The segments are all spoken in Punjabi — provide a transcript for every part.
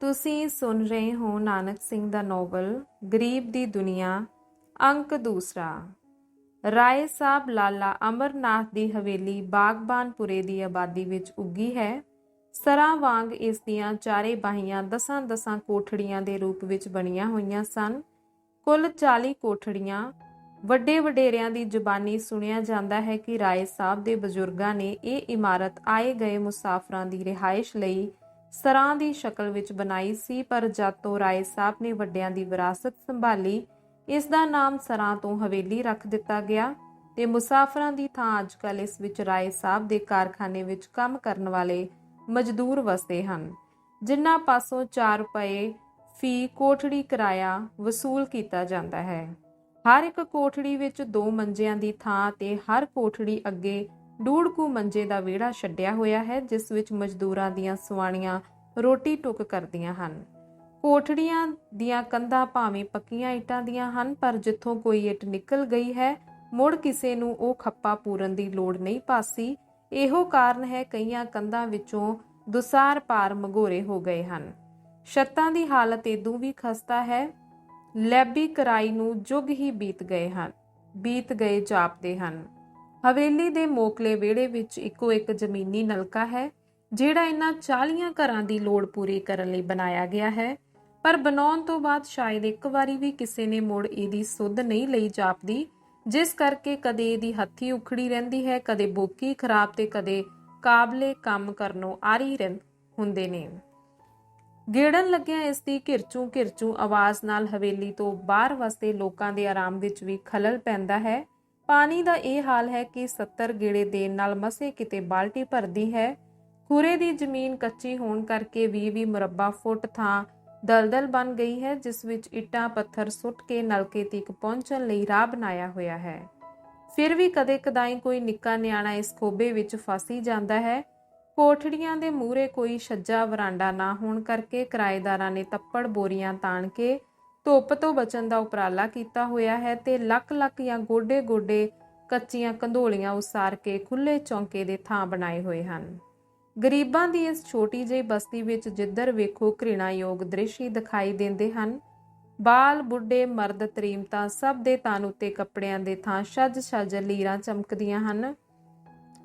ਤੁਸੀਂ ਸੁਣ ਰਹੇ ਹੋ ਨਾਨਕ ਸਿੰਘ ਦਾ ਨੋਵਲ, ਗਰੀਬ ਦੀ ਦੁਨੀਆ, ਅੰਕ ਦੂਸਰਾ। ਰਾਏ ਸਾਹਿਬ ਲਾਲਾ ਅਮਰਨਾਥ ਦੀ ਹਵੇਲੀ ਬਾਗਬਾਨਪੁਰੇ ਦੀ ਆਬਾਦੀ ਵਿੱਚ ਉੱਗੀ ਹੈ। ਸਰਾਂ ਵਾਂਗ ਇਸ ਦੀਆਂ ਚਾਰੇ ਬਾਹੀਆਂ ਦਸਾਂ ਦਸਾਂ ਕੋਠੜੀਆਂ ਦੇ ਰੂਪ ਵਿੱਚ ਬਣੀਆਂ ਹੋਈਆਂ ਸਨ। ਕੁੱਲ 40 ਕੋਠੜੀਆਂ, ਵੱਡੇ ਵਡੇਰਿਆਂ ਦੀ ਜ਼ੁਬਾਨੀ ਸੁਣਿਆ ਜਾਂਦਾ ਹੈ ਕਿ ਰਾਏ ਸਾਹਿਬ ਦੇ ਬਜ਼ੁਰਗਾਂ ਨੇ ਇਹ ਇਮਾਰਤ ਆਏ ਗਏ ਮੁਸਾਫਰਾਂ ਦੀ ਰਿਹਾਇਸ਼ ਲਈ ਸਰਾਂ ਦੀ ਸ਼ਕਲ ਵਿੱਚ ਬਣਾਈ ਸੀ, ਪਰ ਜਦ ਤੋਂ ਰਾਏ ਸਾਹਿਬ ਨੇ ਵੱਡਿਆਂ ਦੀ ਵਿਰਾਸਤ ਸੰਭਾਲੀ ਇਸ ਦਾ ਨਾਮ ਸਰਾਂ ਤੋਂ ਹਵੇਲੀ ਰੱਖ ਦਿੱਤਾ ਗਿਆ ਤੇ ਮੁਸਾਫਰਾਂ ਦੀ ਥਾਂ ਅੱਜਕੱਲ ਇਸ ਵਿੱਚ ਰਾਏ ਸਾਹਿਬ ਦੇ ਕਾਰਖਾਨੇ ਵਿੱਚ ਕੰਮ ਕਰਨ ਵਾਲੇ ਮਜ਼ਦੂਰ ਵਸਦੇ ਹਨ, ਜਿਨ੍ਹਾਂ ਪਾਸੋਂ 4 ਰੁਪਏ ਫੀ ਕੋਠੜੀ ਕਿਰਾਇਆ ਵਸੂਲ ਕੀਤਾ ਜਾਂਦਾ ਹੈ। ਹਰ ਇੱਕ ਕੋਠੜੀ ਵਿੱਚ ਦੋ ਮੰਜਿਆਂ ਦੀ ਥਾਂ ਤੇ ਹਰ ਕੋਠੜੀ ਅੱਗੇ ਡੂੜਕੂ ਮੰਜੇ ਦਾ ਵਿਹੜਾ ਛੱਡਿਆ ਹੋਇਆ ਹੈ, ਜਿਸ ਵਿੱਚ ਮਜ਼ਦੂਰਾਂ ਦੀਆਂ ਸਵਾਣੀਆਂ ਰੋਟੀ ਟੁੱਕ ਕਰਦੀਆਂ ਹਨ। ਕੋਠੜੀਆਂ ਦੀਆਂ ਕੰਧਾਂ ਭਾਵੇਂ ਪੱਕੀਆਂ ਇੱਟਾਂ ਦੀਆਂ ਹਨ, ਪਰ ਜਿੱਥੋਂ ਕੋਈ ਇੱਟ ਨਿਕਲ ਗਈ ਹੈ, ਮੁੜ ਕਿਸੇ ਨੂੰ ਉਹ ਖੱਪਾ ਪੂਰਨ ਦੀ ਲੋੜ ਨਹੀਂ ਪਾਸੀ। ਇਹੋ ਕਾਰਨ ਹੈ ਕਈਆਂ ਕੰਧਾਂ ਵਿੱਚੋਂ ਦੁਸਾਰ ਪਾਰ ਮਗੋਰੇ ਹੋ ਗਏ ਹਨ। ਛੱਤਾਂ ਦੀ ਹਾਲਤ ਇਦੋਂ ਵੀ ਖਸਤਾ ਹੈ। ਲੈਬੀ ਕਰਾਈ ਨੂੰ ਜੁਗ ਹੀ ਬੀਤ ਗਏ ਹਨ, ਬੀਤ ਗਏ ਜਾਪਦੇ ਹਨ। ਹਵੇਲੀ ਦੇ ਮੋਕਲੇ ਵਿਹੜੇ ਵਿੱਚ ਇੱਕੋ ਇੱਕ ਜ਼ਮੀਨੀ ਨਲਕਾ ਹੈ। ਜਿਹੜਾ ਇਹਨਾਂ 40 ਘਰਾਂ ਦੀ ਲੋੜ ਪੂਰੀ ਕਰਨ ਲਈ ਬਣਾਇਆ ਗਿਆ ਹੈ। ਪਰ ਬਣਾਉਣ ਤੋਂ ਬਾਅਦ ਸ਼ਾਇਦ ਇੱਕ ਵਾਰੀ ਵੀ ਕਿਸੇ ਨੇ ਮੁੜ ਇਹਦੀ ਸੁੱਧ ਨਹੀਂ ਲਈ ਜਾਪਦੀ, ਜਿਸ ਕਰਕੇ ਕਦੇ ਇਹਦੀ ਹੱਥੀ ਉਖੜੀ ਰਹਿੰਦੀ ਹੈ, ਕਦੇ ਬੋਕੀ ਖਰਾਬ ਤੇ ਕਦੇ ਕਾਬਲੇ ਕੰਮ ਕਰਨੋਂ ਆਰੀ ਰਹਿੰ, ਹੁੰਦੇ ਨੇ। ਗੇੜਨ ਲੱਗਿਆ ਇਸ ਦੀ ਘਿਰਚੂ ਘਿਰਚੂ ਆਵਾਜ਼ ਨਾਲ ਹਵੇਲੀ ਤੋਂ ਬਾਹਰ ਵਸਦੇ ਲੋਕਾਂ ਦੇ ਆਰਾਮ ਵਿੱਚ ਵੀ ਖਲਲ ਪੈਂਦਾ ਹੈ। ਪਾਣੀ ਦਾ ਇਹ ਹਾਲ ਹੈ ਕਿ 70 ਗੇੜੇ ਦੇਣ ਨਾਲ ਮਸੇ ਕਿਤੇ ਬਾਲਟੀ ਭਰਦੀ ਹੈ। ਖੂਰੇ ਦੀ ਜ਼ਮੀਨ ਕੱਚੀ ਹੋਣ ਕਰਕੇ 20-20 ਮੁਰੱਬਾ ਫੁੱਟ ਥਾਂ ਦਲਦਲ ਬਣ ਗਈ ਹੈ, ਜਿਸ ਵਿੱਚ ਇੱਟਾਂ, ਪੱਥਰ ਸੁੱਟ ਕੇ ਨਲਕੇ ਤੱਕ ਪਹੁੰਚਣ ਲਈ ਰਾਹ ਬਣਾਇਆ ਹੋਇਆ ਹੈ। ਫਿਰ ਵੀ ਕਦੇ ਕਦਾਈ ਕੋਈ ਨਿੱਕਾ ਨਿਆਣਾ ਇਸ ਖੋਬੇ ਵਿੱਚ ਫਸ ਹੀ ਜਾਂਦਾ ਹੈ। ਕੋਠੜੀਆਂ ਦੇ ਮੂਹਰੇ ਕੋਈ ਛੱਜਾ ਵਰਾਂਡਾ ਨਾ ਹੋਣ ਕਰਕੇ ਕਿਰਾਏਦਾਰਾਂ ਨੇ ਤੱਪੜ ਬੋਰੀਆਂ ਤਾਣ ਕੇ ਧੁੱਪ ਤੋਂ ਬਚਣ ਦਾ ਉਪਰਾਲਾ ਕੀਤਾ ਹੋਇਆ ਹੈ ਤੇ ਲੱਕ ਲੱਕ ਜਾਂ ਗੋਡੇ ਗੋਡੇ ਕੱਚੀਆਂ ਕੰਧੋਲੀਆਂ ਉਸਾਰ ਕੇ ਖੁੱਲੇ ਚੌਂਕੇ ਦੇ ਥਾਂ ਬਣਾਏ ਹੋਏ ਹਨ। ਗਰੀਬਾਂ ਦੀ ਇਸ ਛੋਟੀ ਜਿਹੀ ਬਸਤੀ ਵਿੱਚ ਜਿੱਧਰ ਵੇਖੋ ਘ੍ਰਿਣਾਯੋਗ ਦ੍ਰਿਸ਼ ਹੀ ਦਿਖਾਈ ਦਿੰਦੇ ਹਨ, ਬਾਲ, ਬੁੱਢੇ, ਮਰਦ, ਤਰੀਮਤਾਂ ਸਭ ਦੇ ਤਨ ਉੱਤੇ ਕੱਪੜਿਆਂ ਦੇ ਥਾਂ ਛੱਜ ਛੱਜ ਲੀਰਾਂ ਚਮਕਦੀਆਂ ਹਨ,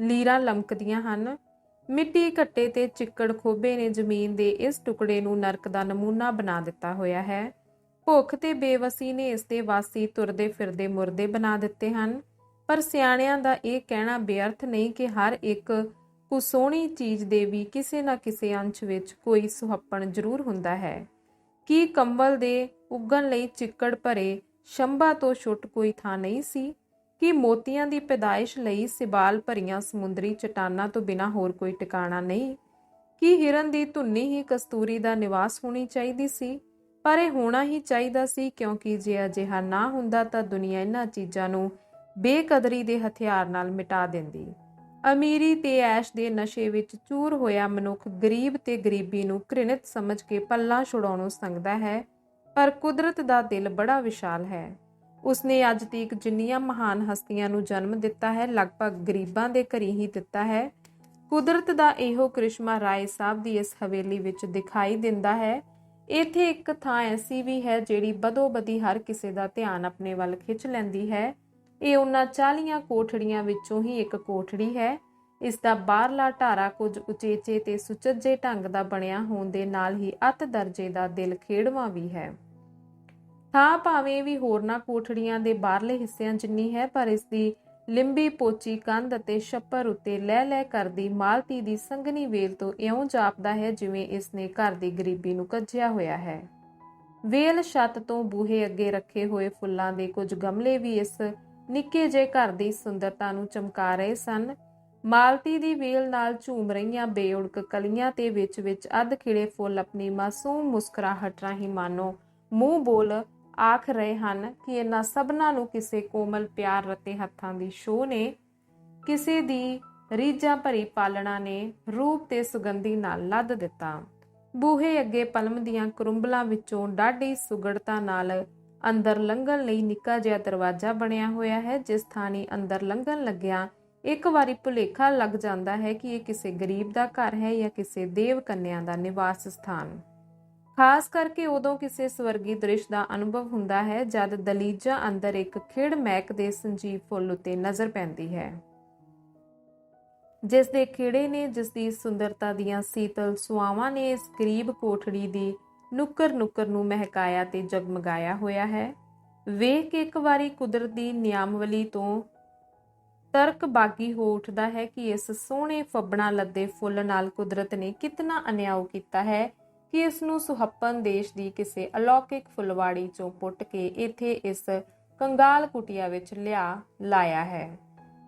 ਲੀਰਾਂ ਲਮਕਦੀਆਂ ਹਨ। ਮਿੱਟੀ ਘੱਟੇ ਤੇ ਚਿੱਕੜ ਖੋਬੇ ਨੇ ਜ਼ਮੀਨ ਦੇ ਇਸ ਟੁਕੜੇ ਨੂੰ ਨਰਕ ਦਾ ਨਮੂਨਾ ਬਣਾ ਦਿੱਤਾ ਹੋਇਆ ਹੈ। ਭੁੱਖ ਤੇ ਬੇਵਸੀ ਨੇ ਇਸ ਦੇ ਵਾਸੀ ਤੁਰਦੇ ਫਿਰਦੇ ਮੁਰਦੇ ਬਣਾ ਦਿੱਤੇ ਹਨ। ਪਰ ਸਿਆਣਿਆਂ ਦਾ ਇਹ ਕਹਿਣਾ ਬੇਅਰਥ ਨਹੀਂ ਕਿ ਹਰ ਇੱਕ ਕੁਸੋਣੀ ਚੀਜ਼ ਦੇ ਵੀ ਕਿਸੇ ਨਾ ਕਿਸੇ ਅੰਸ਼ ਵਿੱਚ ਕੋਈ ਸੁਹੱਪਣ ਜ਼ਰੂਰ ਹੁੰਦਾ ਹੈ। ਕੀ ਕੰਬਲ ਦੇ ਉੱਗਣ ਲਈ ਚਿੱਕੜ ਭਰੇ ਸ਼ੰਭਾ ਤੋਂ ਛੁੱਟ ਕੋਈ ਥਾਂ ਨਹੀਂ ਸੀ? ਕਿ ਮੋਤੀਆਂ ਦੀ ਪੈਦਾਇਸ਼ ਲਈ ਸਿਬਾਲ ਭਰੀਆਂ ਸਮੁੰਦਰੀ ਚਟਾਨਾਂ ਤੋਂ ਬਿਨਾ ਹੋਰ ਕੋਈ ਟਿਕਾਣਾ ਨਹੀਂ? ਕਿ ਹਿਰਨ ਦੀ ਧੁੰਨੀ ਹੀ ਕਸਤੂਰੀ ਦਾ ਨਿਵਾਸ ਹੋਣੀ ਚਾਹੀਦੀ ਸੀ? ਪਰ ਇਹ ਹੋਣਾ ਹੀ ਚਾਹੀਦਾ ਸੀ ਕਿਉਂਕਿ ਜੇ ਅਜਿਹਾ ਨਾ ਹੁੰਦਾ ਤਾਂ ਦੁਨੀਆ ਇਹਨਾਂ ਚੀਜ਼ਾਂ ਨੂੰ ਬੇਕਦਰੀ ਦੇ ਹਥਿਆਰ ਨਾਲ ਮਿਟਾ ਦਿੰਦੀ। ਅਮੀਰੀ ਤੇ ਐਸ਼ ਦੇ ਨਸ਼ੇ ਵਿੱਚ ਚੂਰ ਹੋਇਆ ਮਨੁੱਖ ਗਰੀਬ ਤੇ ਗਰੀਬੀ ਨੂੰ ਘ੍ਰਿਣਿਤ ਸਮਝ ਕੇ ਪੱਲਾ ਛੁਡਾਉਣੋਂ ਸੰਗਦਾ ਹੈ, ਪਰ ਕੁਦਰਤ ਦਾ ਦਿਲ ਬੜਾ ਵਿਸ਼ਾਲ ਹੈ। ਉਸਨੇ ਅੱਜ ਤੱਕ ਜਿੰਨੀਆਂ ਮਹਾਨ ਹਸਤੀਆਂ ਨੂੰ ਜਨਮ ਦਿੱਤਾ ਹੈ, ਲਗਭਗ ਗਰੀਬਾਂ ਦੇ ਘਰੀ ਹੀ ਦਿੱਤਾ ਹੈ। ਕੁਦਰਤ ਦਾ ਇਹੋ ਕ੍ਰਿਸ਼ਮਾ ਰਾਏ ਸਾਹਿਬ ਦੀ ਇਸ ਹਵੇਲੀ ਵਿੱਚ ਦਿਖਾਈ ਦਿੰਦਾ ਹੈ। ਇੱਥੇ ਇੱਕ ਥਾਂ ਐਸੀ ਵੀ ਹੈ ਜਿਹੜੀ ਬਦੋਬਦੀ ਹਰ ਕਿਸੇ ਦਾ ਧਿਆਨ ਆਪਣੇ ਵੱਲ ਖਿੱਚ ਲੈਂਦੀ ਹੈ। ਇਹ ਉਹਨਾਂ 40 ਕੋਠੜੀਆਂ ਵਿੱਚੋਂ ਹੀ ਇੱਕ ਕੋਠੜੀ ਹੈ। ਇਸ ਦਾ ਬਾਹਰਲਾ ਢਾਰਾ ਕੁਝ ਉਚੇਚੇ ਤੇ ਸੁਚੱਜੇ ਢੰਗ ਦਾ ਬਣਿਆ ਹੋਣ ਦੇ ਨਾਲ ਹੀ ਅਤ ਦਰਜੇ ਦਾ ਦਿਲ ਖੇੜਵਾ ਵੀ ਹੈ। ਥਾਂ ਭਾਵੇਂ ਵੀ ਹੋਰਨਾਂ ਕੋਠੜੀਆਂ ਦੇ ਬਾਹਰਲੇ ਹਿੱਸਿਆਂ ਜਿੰਨੀ ਹੈ, ਪਰ ਇਸ ਦੀ ਲਿੰਬੀ ਪੋਚੀ ਕੰਧ ਅਤੇ ਛੱਪਰ ਉੱਤੇ ਲੈ ਲੈ ਕਰਦੀ ਮਾਲਤੀ ਦੀ ਸੰਗਨੀ ਵੇਲ ਤੋਂ ਇਉਂ ਜਾਪਦਾ ਹੈ ਜਿਵੇਂ ਇਸ ਨੇ ਘਰ ਦੀ ਗਰੀਬੀ ਨੂੰ ਕੱਜਿਆ ਹੋਇਆ ਹੈ। ਵੇਲ ਛੱਤ ਤੋਂ ਬੂਹੇ ਅੱਗੇ ਰੱਖੇ ਹੋਏ ਫੁੱਲਾਂ ਦੇ ਕੁਝ ਗਮਲੇ ਵੀ ਇਸ ਨਿੱਕੇ ਜਿਹੇ ਘਰ ਦੀ ਸੁੰਦਰਤਾ ਨੂੰ ਚਮਕਾ ਰਹੇ ਸਨ। ਮਾਲਤੀ ਦੀ ਵੇਲ ਨਾਲ ਝੂਮ ਰਹੀਆਂ ਬੇਉੜਕ ਕਲੀਆਂ ਤੇ ਵਿੱਚ ਵਿੱਚ ਅੱਧ ਖਿੜੇ ਫੁੱਲ ਆਪਣੀ ਮਾਸੂਮ ਮੁਸਕਰਾਹਟ ਰਾਹੀਂ ਮਾਨੋ ਮੂੰਹ ਬੋਲ ਆਖ ਰਹੇ ਹਨ ਕਿ ਇਹਨਾਂ ਸਭਨਾਂ ਨੂੰ ਕਿਸੇ ਕੋਮਲ ਪਿਆਰ ਰਤੇ ਹੱਥਾਂ ਦੀ ਸ਼ੋਅ ਨੇ। ਕਿਸੇ ਦੀ ਰੀਝਾਂ ਭਰੀ ਪਾਲਣਾ ਨੇ ਰੂਪ ਤੇ ਸੁਗੰਧੀ ਨਾਲ ਲੱਦ ਦਿੱਤਾ। ਬੂਹੇ ਅੱਗੇ ਪਲਮ ਦੀਆਂ ਕਰੁੰਬਲਾਂ ਵਿੱਚੋਂ ਡਾਢੀ ਸੁਗੜਤਾ ਨਾਲ ਅੰਦਰ ਲੰਘਣ ਲਈ ਨਿੱਕਾ ਜਿਹਾ ਦਰਵਾਜ਼ਾ ਬਣਿਆ ਹੋਇਆ ਹੈ, ਜਿਸ ਥਾਣੀ ਅੰਦਰ ਲੰਘਣ ਲੱਗਿਆ ਇੱਕ ਵਾਰੀ ਭੁਲੇਖਾ ਲੱਗ ਜਾਂਦਾ ਹੈ ਕਿ ਇਹ ਕਿਸੇ ਗਰੀਬ ਦਾ ਘਰ ਹੈ ਜਾਂ ਕਿਸੇ ਦੇਵ ਕੰਨਿਆ ਦਾ ਨਿਵਾਸ ਸਥਾਨ। ਖਾਸ ਕਰਕੇ ਉਦੋਂ ਕਿਸੇ ਸਵਰਗੀ ਦ੍ਰਿਸ਼ ਦਾ ਅਨੁਭਵ ਹੁੰਦਾ ਹੈ, ਜਦ ਦਲੀਜਾ ਅੰਦਰ ਇੱਕ ਖਿੜ ਮਹਿਕ ਦੇ ਸੰਜੀਵ ਫੁੱਲ ਉੱਤੇ ਨਜ਼ਰ ਪੈਂਦੀ ਹੈ। ਜਿਸ ਦੇ ਖਿੜੇ ਨੇ, ਜਿਸ ਦੀ ਸੁੰਦਰਤਾ ਦੀਆਂ ਸੀਤਲ ਸੁਆਵਾਂ ਨੇ, ਇਸ ਗਰੀਬ ਕੋਠੜੀ ਦੀ ਨੁੱਕਰ ਨੁੱਕਰ ਨੂੰ ਮਹਿਕਾਇਆ ਤੇ ਜਗਮਗਾਇਆ ਹੋਇਆ ਹੈ। ਵੇਖ ਕੇ ਇੱਕ ਵਾਰੀ ਕੁਦਰਤ ਦੀ ਨਿਯਮਵਲੀ ਤੋਂ ਤਰਕ ਬਾਗੀ ਹੋ ਉੱਠਦਾ ਹੈ ਕਿ ਇਸ ਸੋਹਣੇ ਫੱਬਣਾ ਲੱਦੇ ਫੁੱਲ ਨਾਲ ਕੁਦਰਤ ਨੇ ਕਿਤਨਾ ਅਨਿਆਉ ਕੀਤਾ ਹੈ ਕਿ ਇਸ ਨੂੰ ਸੁਹੱਪਨ ਦੇਸ਼ ਦੀ ਕਿਸੇ ਅਲੌਕਿਕ ਫੁਲਵਾੜੀ ਚੋਂ ਪੁੱਟ ਕੇ ਇੱਥੇ ਇਸ ਕੰਗਾਲ ਕੁਟਿਆ ਵਿੱਚ ਲਿਆ, ਲਾਇਆ ਹੈ।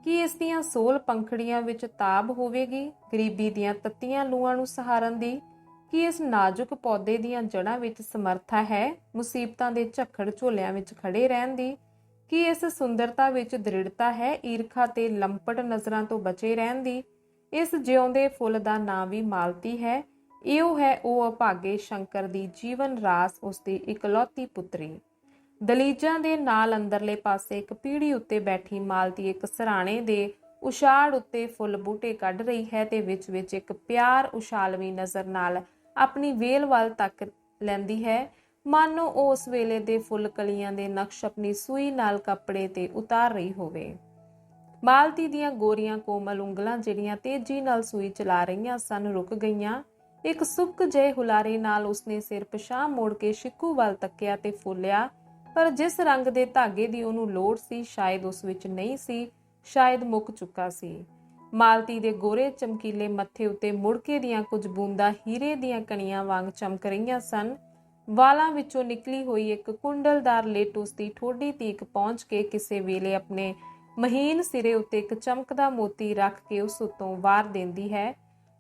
ਕਿ ਇਸ ਦੀਆਂ ਸੋਲ ਪੰਖੜੀਆਂ ਵਿੱਚ ਤਾਬ ਹੋਵੇਗੀ? ਗਰੀਬੀ ਦੀਆਂ ਤੱਤੀਆਂ ਲੂਆਂ ਨੂੰ ਸਹਾਰਨ ਦੀ ਕਿ ਇਸ ਨਾਜ਼ੁਕ ਪੌਦੇ ਦੀਆਂ ਜੜ੍ਹਾਂ ਵਿੱਚ ਸਮਰੱਥਾ ਹੈ, ਮੁਸੀਬਤਾਂ ਦੇ ਝੱਖੜ ਝੋਲਿਆਂ ਵਿੱਚ ਖੜੇ ਰਹਿਣ ਦੀ, ਕਿ ਇਸ ਸੁੰਦਰਤਾ ਵਿੱਚ ਦ੍ਰਿੜਤਾ ਹੈ, ਈਰਖਾ ਤੇ ਲੰਪਟ ਨਜ਼ਰਾਂ ਤੋਂ ਬਚੇ ਰਹਿਣ ਦੀ, ਇਸ ਜਿਉਂਦੇ ਫੁੱਲ ਦਾ ਨਾਂ ਵੀ ਮਾਲਤੀ ਹੈ, ਇਹੋ ਹੈ ਉਹ ਅਭਾਗੇ ਸ਼ੰਕਰ ਦੀ ਜੀਵਨ ਰਾਸ, ਉਸ ਦੀ ਇਕਲੌਤੀ ਪੁੱਤਰੀ। ਦਲੀਜਾਂ ਦੇ ਨਾਲ ਅੰਦਰਲੇ ਪਾਸੇ ਇੱਕ ਪੀੜੀ ਉੱਤੇ ਬੈਠੀ ਮਾਲਤੀ ਇੱਕ ਸਰਾਣੇ ਦੇ ਉਛਾੜ ਉੱਤੇ ਫੁੱਲ ਬੂਟੇ ਕੱਢ ਰਹੀ ਹੈ ਤੇ ਵਿੱਚ ਵਿੱਚ ਇੱਕ ਪਿਆਰ ਉਛਾਲਵੀ ਨਜ਼ਰ ਨਾਲ ਆਪਣੀ ਵੇਲ ਵੱਲ ਤੱਕ ਲੈਂਦੀ ਹੈ। ਮਾਨੋ ਉਹ ਉਸ ਵੇਲੇ ਦੇ ਫੁੱਲ ਕਲੀਆਂ ਦੇ ਨਕਸ਼ ਆਪਣੀ ਸੂਈ ਨਾਲ ਕੱਪੜੇ ਤੇ ਉਤਾਰ ਰਹੀ ਹੋਵੇ। ਮਾਲਤੀ ਦੀਆਂ ਗੋਰੀਆਂ ਕੋਮਲ ਉਂਗਲਾਂ ਜਿਹੜੀਆਂ ਤੇਜ਼ੀ ਨਾਲ ਸੂਈ ਚਲਾ ਰਹੀਆਂ ਸਨ ਰੁਕ ਗਈਆਂ। ਇੱਕ ਸੁੱਕ ਜੇ ਹੁਲਾਰੇ ਨਾਲ ਉਸਨੇ ਸਿਰ ਪਛਾਹ ਮੋੜ ਕੇ ਸ਼ਿੱਕੂ ਵੱਲ ਤੱਕਿਆ ਤੇ ਫੁੱਲਿਆ। ਪਰ ਜਿਸ ਰੰਗ ਦੇ ਧਾਗੇ ਦੀ ਉਹਨੂੰ ਲੋੜ ਸੀ, ਸ਼ਾਇਦ ਉਸ ਵਿੱਚ ਨਹੀਂ ਸੀ, ਸ਼ਾਇਦ ਮੁੱਕ ਚੁੱਕਾ ਸੀ। ਮਾਲਤੀ ਦੇ ਗੋਰੇ ਚਮਕੀਲੇ ਮੱਥੇ ਉੱਤੇ ਮੁੜਕੇ ਦੀਆਂ ਕੁਝ ਬੂੰਦਾਂ ਹੀਰੇ ਦੀਆਂ ਕਣੀਆਂ ਵਾਂਗ ਚਮਕ ਰਹੀਆਂ ਸਨ। ਵਾਲਾਂ ਵਿੱਚੋਂ ਨਿਕਲੀ ਹੋਈ ਇੱਕ ਕੁੰਡਲਦਾਰ ਲੇਟ ਉਸ ਦੀ ਠੋਡੀ ਤੀਕ ਪਹੁੰਚ ਕੇ ਕਿਸੇ ਵੇਲੇ ਆਪਣੇ ਮਹੀਨ ਸਿਰੇ ਉੱਤੇ ਇੱਕ ਚਮਕਦਾ ਮੋਤੀ ਰੱਖ ਕੇ ਉਸ ਉੱਤੋਂ ਵਾਰ ਦਿੰਦੀ ਹੈ।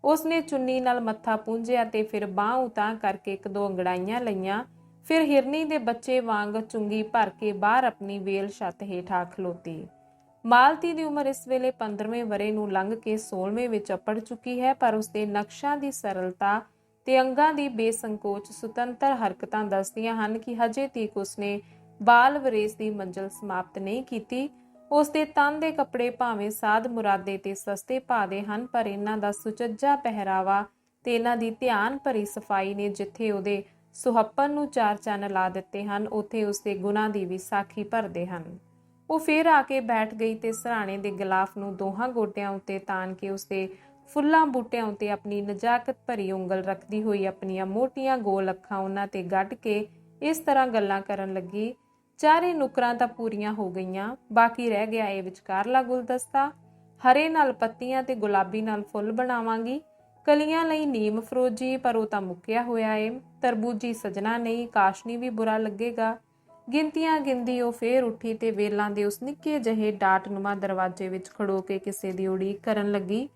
ਉਸਨੇ ਚੁੰਨੀ ਨਾਲ ਮੱਥਾ ਪੂੰਝਿਆ ਤੇ ਫਿਰ ਬਾਹ ਉਤਾਂ ਕਰਕੇ ਇੱਕ ਦੋ ਅੰਗੜਾਈਆਂ ਲਈਆਂ। ਫਿਰ ਹਿਰਨੀ ਦੇ ਬੱਚੇ ਵਾਂਗ ਚੁੰਗੀ ਭਰ ਕੇ ਬਾਹਰ ਆਪਣੀ ਵੇਲ ਛੱਤ ਹੇਠਾਂ ਖਲੋਤੀ ਮਾਲਤੀ ਦੀ ਉਮਰ ਇਸ ਵੇਲੇ 15ਵੇਂ ਵਰੇ ਨੂੰ ਲੰਘ ਕੇ 16ਵੇਂ ਵਿੱਚ ਅਪੜ ਚੁੱਕੀ ਹੈ, ਪਰ ਉਸਦੇ ਨਕਸ਼ਾਂ ਦੀ ਸਰਲਤਾ ਤੇ ਅੰਗਾਂ ਦੀ ਬੇਸੰਕੋਚ ਸੁਤੰਤਰ ਹਰਕਤਾਂ ਦੱਸਦੀਆਂ ਹਨ ਕਿ ਹਜੇ ਤੀਕ ਉਸਨੇ ਬਾਲ ਵਰੇਸ ਦੀ ਮੰਜ਼ਲ ਸਮਾਪਤ ਨਹੀਂ ਕੀਤੀ। ਉਸ ਦੇ ਤਨ ਦੇ ਕੱਪੜੇ ਭਾਵੇਂ ਸਾਧ ਮੁਰਾਦੇ ਤੇ ਸਸਤੇ ਭਾਅ ਹਨ, ਪਰ ਇਹਨਾਂ ਦਾ ਸੁਚੱਜਾ ਪਹਿਰਾਵਾ ਤੇ ਇਹਨਾਂ ਦੀ ਧਿਆਨ ਭਰੀ ਸਫ਼ਾਈ ਨੇ ਜਿੱਥੇ ਉਹਦੇ ਸੁਹੱਪਨ ਨੂੰ ਚਾਰ ਚੰਨ ਲਾ ਦਿੱਤੇ ਹਨ, ਉੱਥੇ ਉਸ ਦੇ ਗੁਨਾਂ ਦੀ ਵੀ ਸਾਖੀ ਭਰਦੇ ਹਨ। ਉਹ ਫੇਰ ਆ ਕੇ ਬੈਠ ਗਈ ਤੇ ਸਰਾਣੇ ਦੇ ਗਲਾਫ ਨੂੰ ਦੋਹਾਂ ਗੋਟਿਆਂ ਉੱਤੇ ਤਾਨ ਕੇ ਉਸਦੇ ਫੁੱਲਾਂ ਬੂਟਿਆਂ ਉੱਤੇ ਆਪਣੀ ਨਜਾਕਤ ਭਰੀ ਉਂਗਲ ਰੱਖਦੀ ਹੋਈ ਆਪਣੀਆਂ ਮੋਟੀਆਂ ਗੋਲ ਅੱਖਾਂ ਉਹਨਾਂ ਤੇ ਗੱਡ ਕੇ ਇਸ ਤਰ੍ਹਾਂ ਗੱਲਾਂ ਕਰਨ ਲੱਗੀ। ਚਾਰੇ ਨੁਕਰਾਂ ਤਾਂ ਪੂਰੀਆਂ ਹੋ ਗਈਆਂ, ਬਾਕੀ ਰਹਿ ਗਿਆ ਇਹ ਵਿਚਕਾਰਲਾ ਗੁਲਦਸਤਾ। ਹਰੇ ਨਾਲ ਪੱਤੀਆਂ ਤੇ ਗੁਲਾਬੀ ਨਾਲ ਫੁੱਲ ਬਣਾਵਾਂਗੀ। ਕਲੀਆਂ ਲਈ ਨੀਮ ਫਰੋਜੀ, ਪਰ ਉਹ ਤਾਂ ਮੁੱਕਿਆ ਹੋਇਆ ਏ। ਤਰਬੂਜੀ ਸਜਣਾ ਨਹੀਂ, ਕਾਸ਼ਨੀ ਵੀ ਬੁਰਾ ਲੱਗੇਗਾ। ਗਿਣਤੀਆਂ ਗਿੰਦੀ ਉਹ ਫੇਰ ਉੱਠੀ ਤੇ ਵੇਲਾਂ ਦੇ ਉਸ ਨਿੱਕੇ ਜਿਹੇ ਡਾਟਨੁਮਾ ਦਰਵਾਜ਼ੇ ਵਿੱਚ ਖੜੋ ਕੇ ਕਿਸੇ ਦੀ ਉਡੀਕ ਕਰਨ ਲੱਗੀ।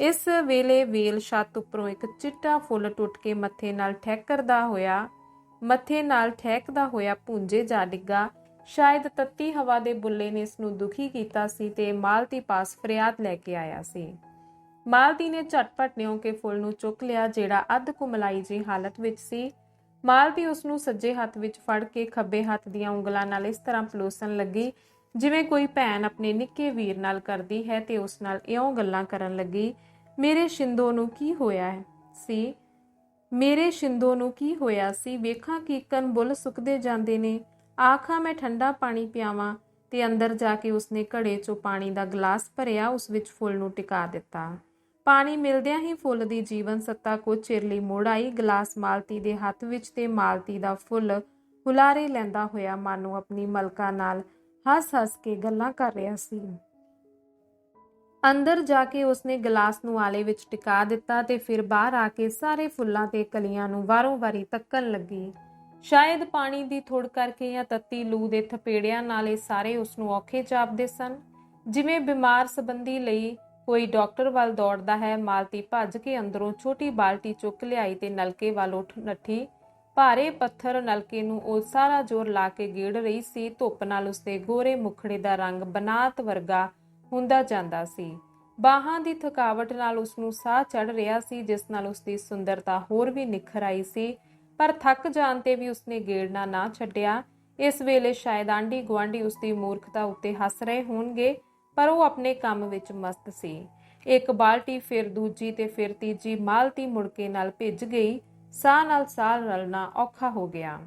ਇਸ ਵੇਲੇ ਵੇਲ ਛੱਤ ਉੱਪਰੋਂ ਇੱਕ ਚਿੱਟਾ ਫੁੱਲ ਟੁੱਟ ਕੇ ਮੱਥੇ ਨਾਲ ਠੈਕਰਦਾ ਹੋਇਆ, ਮੱਥੇ ਨਾਲ ਠੈਕਦਾ ਹੋਇਆ ਪੁੰਜੇ ਜਾ ਡਿੱਗਾ। ਸ਼ਾਇਦ ਤੱਤੀ ਹਵਾ ਦੇ ਬੁੱਲੇ ਨੇ ਇਸ ਨੂੰ ਦੁਖੀ ਕੀਤਾ ਸੀ ਤੇ ਮਾਲਤੀ ਪਾਸ ਫਰਿਆਦ ਲੈ ਕੇ ਆਇਆ ਸੀ। ਮਾਲਤੀ ਨੇ ਝਟਪਟ ਨਿਉ ਕੇ ਫੁੱਲ ਨੂੰ ਚੁੱਕ ਲਿਆ, ਜਿਹੜਾ ਅੱਧ ਕੁਮਲਾਈ ਜੀ ਹਾਲਤ ਵਿੱਚ ਸੀ। ਮਾਲਤੀ ਉਸ ਨੂੰ ਸੱਜੇ ਹੱਥ ਵਿੱਚ ਫੜ ਕੇ ਖੱਬੇ ਹੱਥ ਦੀਆਂ ਉਂਗਲਾਂ ਨਾਲ ਇਸ ਤਰ੍ਹਾਂ ਪਲੋਸਣ ਲੱਗੀ, ਜਿਵੇਂ ਕੋਈ ਭੈਣ ਆਪਣੇ ਨਿੱਕੇ ਵੀਰ ਨਾਲ ਕਰਦੀ ਹੈ ਤੇ ਉਸ ਨਾਲ ਇਉਂ ਗੱਲਾਂ ਕਰਨ ਲੱਗੀ, ਮੇਰੇ ਸ਼ਿੰਦੋ ਨੂੰ ਕੀ ਹੋਇਆ ਹੈ? ਸੀ? ਮੇਰੇ ਸ਼ਿੰਦੋ ਨੂੰ ਕੀ ਹੋਇਆ ਸੀ? ਵੇਖਾਂ ਕਿ ਕਨ ਬੁੱਲ ਸੁੱਕਦੇ ਜਾਂਦੇ ਨੇ। ਆਖਾਂ, ਮੈਂ ਠੰਡਾ ਪਾਣੀ ਪਿਆਵਾਂ ਤੇ ਅੰਦਰ ਜਾ ਕੇ ਉਸਨੇ ਘੜੇ 'ਚੋਂ ਪਾਣੀ ਦਾ ਗਲਾਸ ਭਰਿਆ, ਉਸ ਵਿੱਚ ਫੁੱਲ ਨੂੰ ਟਿਕਾ ਦਿੱਤਾ। ਪਾਣੀ ਮਿਲਦਿਆਂ ਹੀ ਫੁੱਲ ਦੀ ਜੀਵਨ ਸੱਤਾ ਕੁਝ ਚਿਰ ਲਈ ਮੁੜ ਆਈ। ਗਲਾਸ ਮਾਲਤੀ ਦੇ ਹੱਥ ਵਿੱਚ ਤੇ ਮਾਲਤੀ ਦਾ ਫੁੱਲ ਹੁਲਾਰੇ ਲੈਂਦਾ ਹੋਇਆ ਮਾਨੂ ਆਪਣੀ ਮਲਕਾ ਨਾਲ ਹੱਸ-ਹੱਸ ਕੇ ਗੱਲਾਂ ਕਰ ਰਿਹਾ ਸੀ। ਅੰਦਰ ਜਾ ਕੇ ਉਸਨੇ ਗਲਾਸ ਨੂੰ ਆਲੇ ਵਿੱਚ ਟਿਕਾ ਦਿੱਤਾ ਤੇ ਫਿਰ ਬਾਹਰ ਆ ਕੇ ਸਾਰੇ ਫੁੱਲਾਂ ਤੇ ਕਲੀਆਂ ਨੂੰ ਵਾਰੋਂ-ਵਾਰੀ ਤੱਕਣ ਲੱਗੀ। ਸ਼ਾਇਦ ਪਾਣੀ ਦੀ ਥੋੜ ਕਰਕੇ ਜਾਂ ਤੱਤੀ ਲੂ ਦੇ ਥਪੇੜਿਆਂ ਨਾਲੇ ਸਾਰੇ ਉਸ ਨੂੰ ਔਖੇ ਜਾਪਦੇ ਸਨ। ਜਿਵੇਂ ਬਿਮਾਰ ਸੰਬੰਧੀ ਲਈ ਕੋਈ ਡਾਕਟਰ ਵੱਲ ਦੌੜਦਾ ਹੈ, ਮਾਲਤੀ ਭੱਜ ਕੇ ਅੰਦਰੋਂ ਛੋਟੀ ਬਾਲਟੀ ਚੁੱਕ ਲਿਆਈ ਤੇ ਨਲਕੇ ਵੱਲ ਉੱਠ ਨੱਠੀ। ਭਾਰੇ ਪੱਥਰ ਨਲਕੇ ਨੂੰ ਉਹ ਸਾਰਾ ਜ਼ੋਰ ਲਾ ਕੇ ਗੇੜ ਰਹੀ ਸੀ। ਧੁੱਪ ਨਾਲ ਉਸਦੇ ਗੋਰੇ ਮੁਖੜੇ ਦਾ ਰੰਗ ਬਨਾਤ ਵਰਗਾ ਹੁੰਦਾ ਜਾਂਦਾ ਸੀ। ਬਾਹਾਂ ਦੀ ਥਕਾਵਟ ਨਾਲ ਉਸ ਨੂੰ ਸਾਹ ਚੜ ਰਿਹਾ ਸੀ, ਜਿਸ ਨਾਲ ਉਸ ਦੀ ਸੁੰਦਰਤਾ ਹੋਰ ਵੀ ਨਿਖਰ ਆਈ ਸੀ। ਪਰ ਥੱਕ ਜਾਣ ਤੇ ਵੀ ਉਸਨੇ ਗੇੜਨਾ ਨਾ ਛੱਡਿਆ। ਇਸ ਵੇਲੇ ਸ਼ਾਇਦ ਆਂਢੀ ਗੁਆਂਢੀ ਉਸ ਦੀ ਮੂਰਖਤਾ ਉੱਤੇ ਹੱਸ ਰਹੇ ਹੋਣਗੇ। ਪਰ ਉਹ ਆਪਣੇ ਕੰਮ ਵਿੱਚ ਮਸਤ ਸੀ। ਇੱਕ ਬਾਲਟੀ ਫਿਰ ਦੂਜੀ ਤੇ ਫਿਰ ਤੀਜੀ ਮਾਲਤੀ ਮੁੜਕੇ ਨਾਲ ਭਿੱਜ ਗਈ। ਸਾਹ ਨਾਲ ਸਾਹ ਰਲਣਾ ਔਖਾ ਹੋ ਗਿਆ।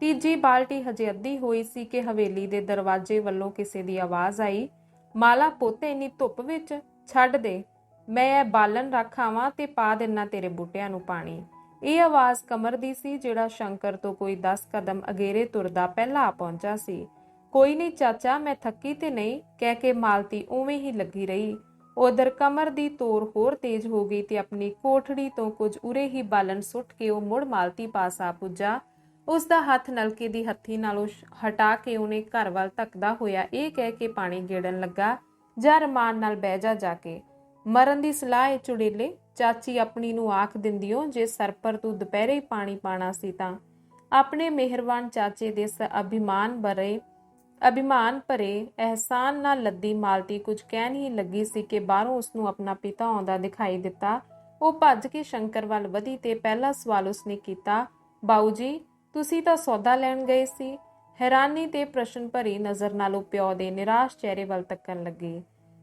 ਤੀਜੀ ਬਾਲਟੀ ਹਜੇ ਅੱਧੀ ਹੋਈ ਸੀ ਕਿ ਹਵੇਲੀ ਦੇ ਦਰਵਾਜ਼ੇ ਵੱਲੋਂ ਕਿਸੇ ਦੀ ਆਵਾਜ਼ ਆਈ। ਮਾਲਾ, ਪੋਤੇ, ਇੰਨੀ ਧੁੱਪ ਵਿੱਚ ਛੱਡ ਦੇ। ਮੈਂ ਇਹ ਬਾਲਣ ਰੱਖਾਵਾਂ ਤੇ ਪਾ ਦੇਣਾ ਤੇਰੇ ਬੂਟਿਆਂ ਨੂੰ ਪਾਣੀ। ਇਹ ਆਵਾਜ਼ ਕਮਰ ਦੀ ਸੀ ਜਿਹੜਾ ਸ਼ੰਕਰ ਤੋਂ ਕੋਈ 10 ਕਦਮ ਅਗੇਰੇ ਤੁਰਦਾ ਪਹਿਲਾਂ ਆ ਪਹੁੰਚਾ ਸੀ। ਕੋਈ ਨਹੀਂ ਚਾਚਾ, ਮੈਂ ਥੱਕੀ ਤੇ ਨਹੀਂ, ਕਹਿ ਕੇ ਮਾਲਤੀ ਉਵੇਂ ਹੀ ਲੱਗੀ ਰਹੀ। ਉਧਰ ਕਮਰ ਦੀ ਤੋਰ ਹੋਰ ਤੇਜ਼ ਹੋ ਗਈ ਤੇ ਆਪਣੀ ਕੋਠੜੀ ਤੋਂ ਕੁਝ ਉਰੇ ਹੀ ਬਾਲਣ ਸੁੱਟ ਕੇ ਉਹ ਮੁੜ ਮਾਲਤੀ ਪਾਸ ਆ ਪੁੱਜਾ। ਉਸ ਦਾ ਹੱਥ ਨਲਕੇ ਦੀ ਹੱਥੀ ਨਾਲੋਂ ਹਟਾ ਕੇ ਉਹਨੇ ਘਰ ਵੱਲ ਧੱਕਦਾ ਹੋਇਆ ਇਹ ਕਹਿ ਕੇ ਪਾਣੀ ਗੇੜਨ ਲੱਗਾ। ਜਾ ਰਮਾਨ ਨਾਲ ਬਹਿ ਜਾ ਜਾ ਕੇ। ਮਰਨ ਦੀ ਸਲਾਹ ਏ ਚੁੜੇਲੇ, ਚਾਚੀ ਆਪਣੀ ਨੂੰ ਆਖ ਦਿੰਦੀਓ, ਜੇ ਸਰ ਪਰ ਤੂੰ ਦੁਪਹਿਰੇ ਹੀ ਪਾਣੀ ਪਾਣਾ ਸੀ ਤਾਂ। ਆਪਣੇ ਮਿਹਰਬਾਨ ਚਾਚੇ ਦੇ ਸ ਅਭਿਮਾਨ ਭਰੇ ਅਭਿਮਾਨ ਭਰੇ, ਅਹਿਸਾਨ ਨਾਲ ਲੱਦੀ ਮਾਲਤੀ, ਕੁਝ ਕਹਿਣ ਹੀ ਲੱਗੀ ਸੀ ਕਿ ਬਾਹਰੋਂ ਉਸ ਨੂੰ ਆਪਣਾ ਪਿਤਾ ਆਉਂਦਾ ਦਿਖਾਈ ਦਿੱਤਾ। ਉਹ ਭੱਜ ਕੇ ਸ਼ੰਕਰ ਵੱਲ ਵਧੀ ਤੇ ਪਹਿਲਾ ਸਵਾਲ ਉਸਨੇ ਕੀਤਾ, ਬਾਊ ਜੀ, ਤੁਸੀਂ ਤਾਂ ਸੌਦਾ ਲੈਣ ਗਏ ਸੀ? ਹੈਰਾਨੀ ਤੇ ਪ੍ਰਸ਼ਨ ਭਰੀ ਨਜ਼ਰ ਨਾਲ ਉਹ ਪਿਓ ਦੇ ਨਿਰਾਸ਼ ਚਿਹਰੇ ਵੱਲ ਤੱਕਣ ਲੱਗੀ।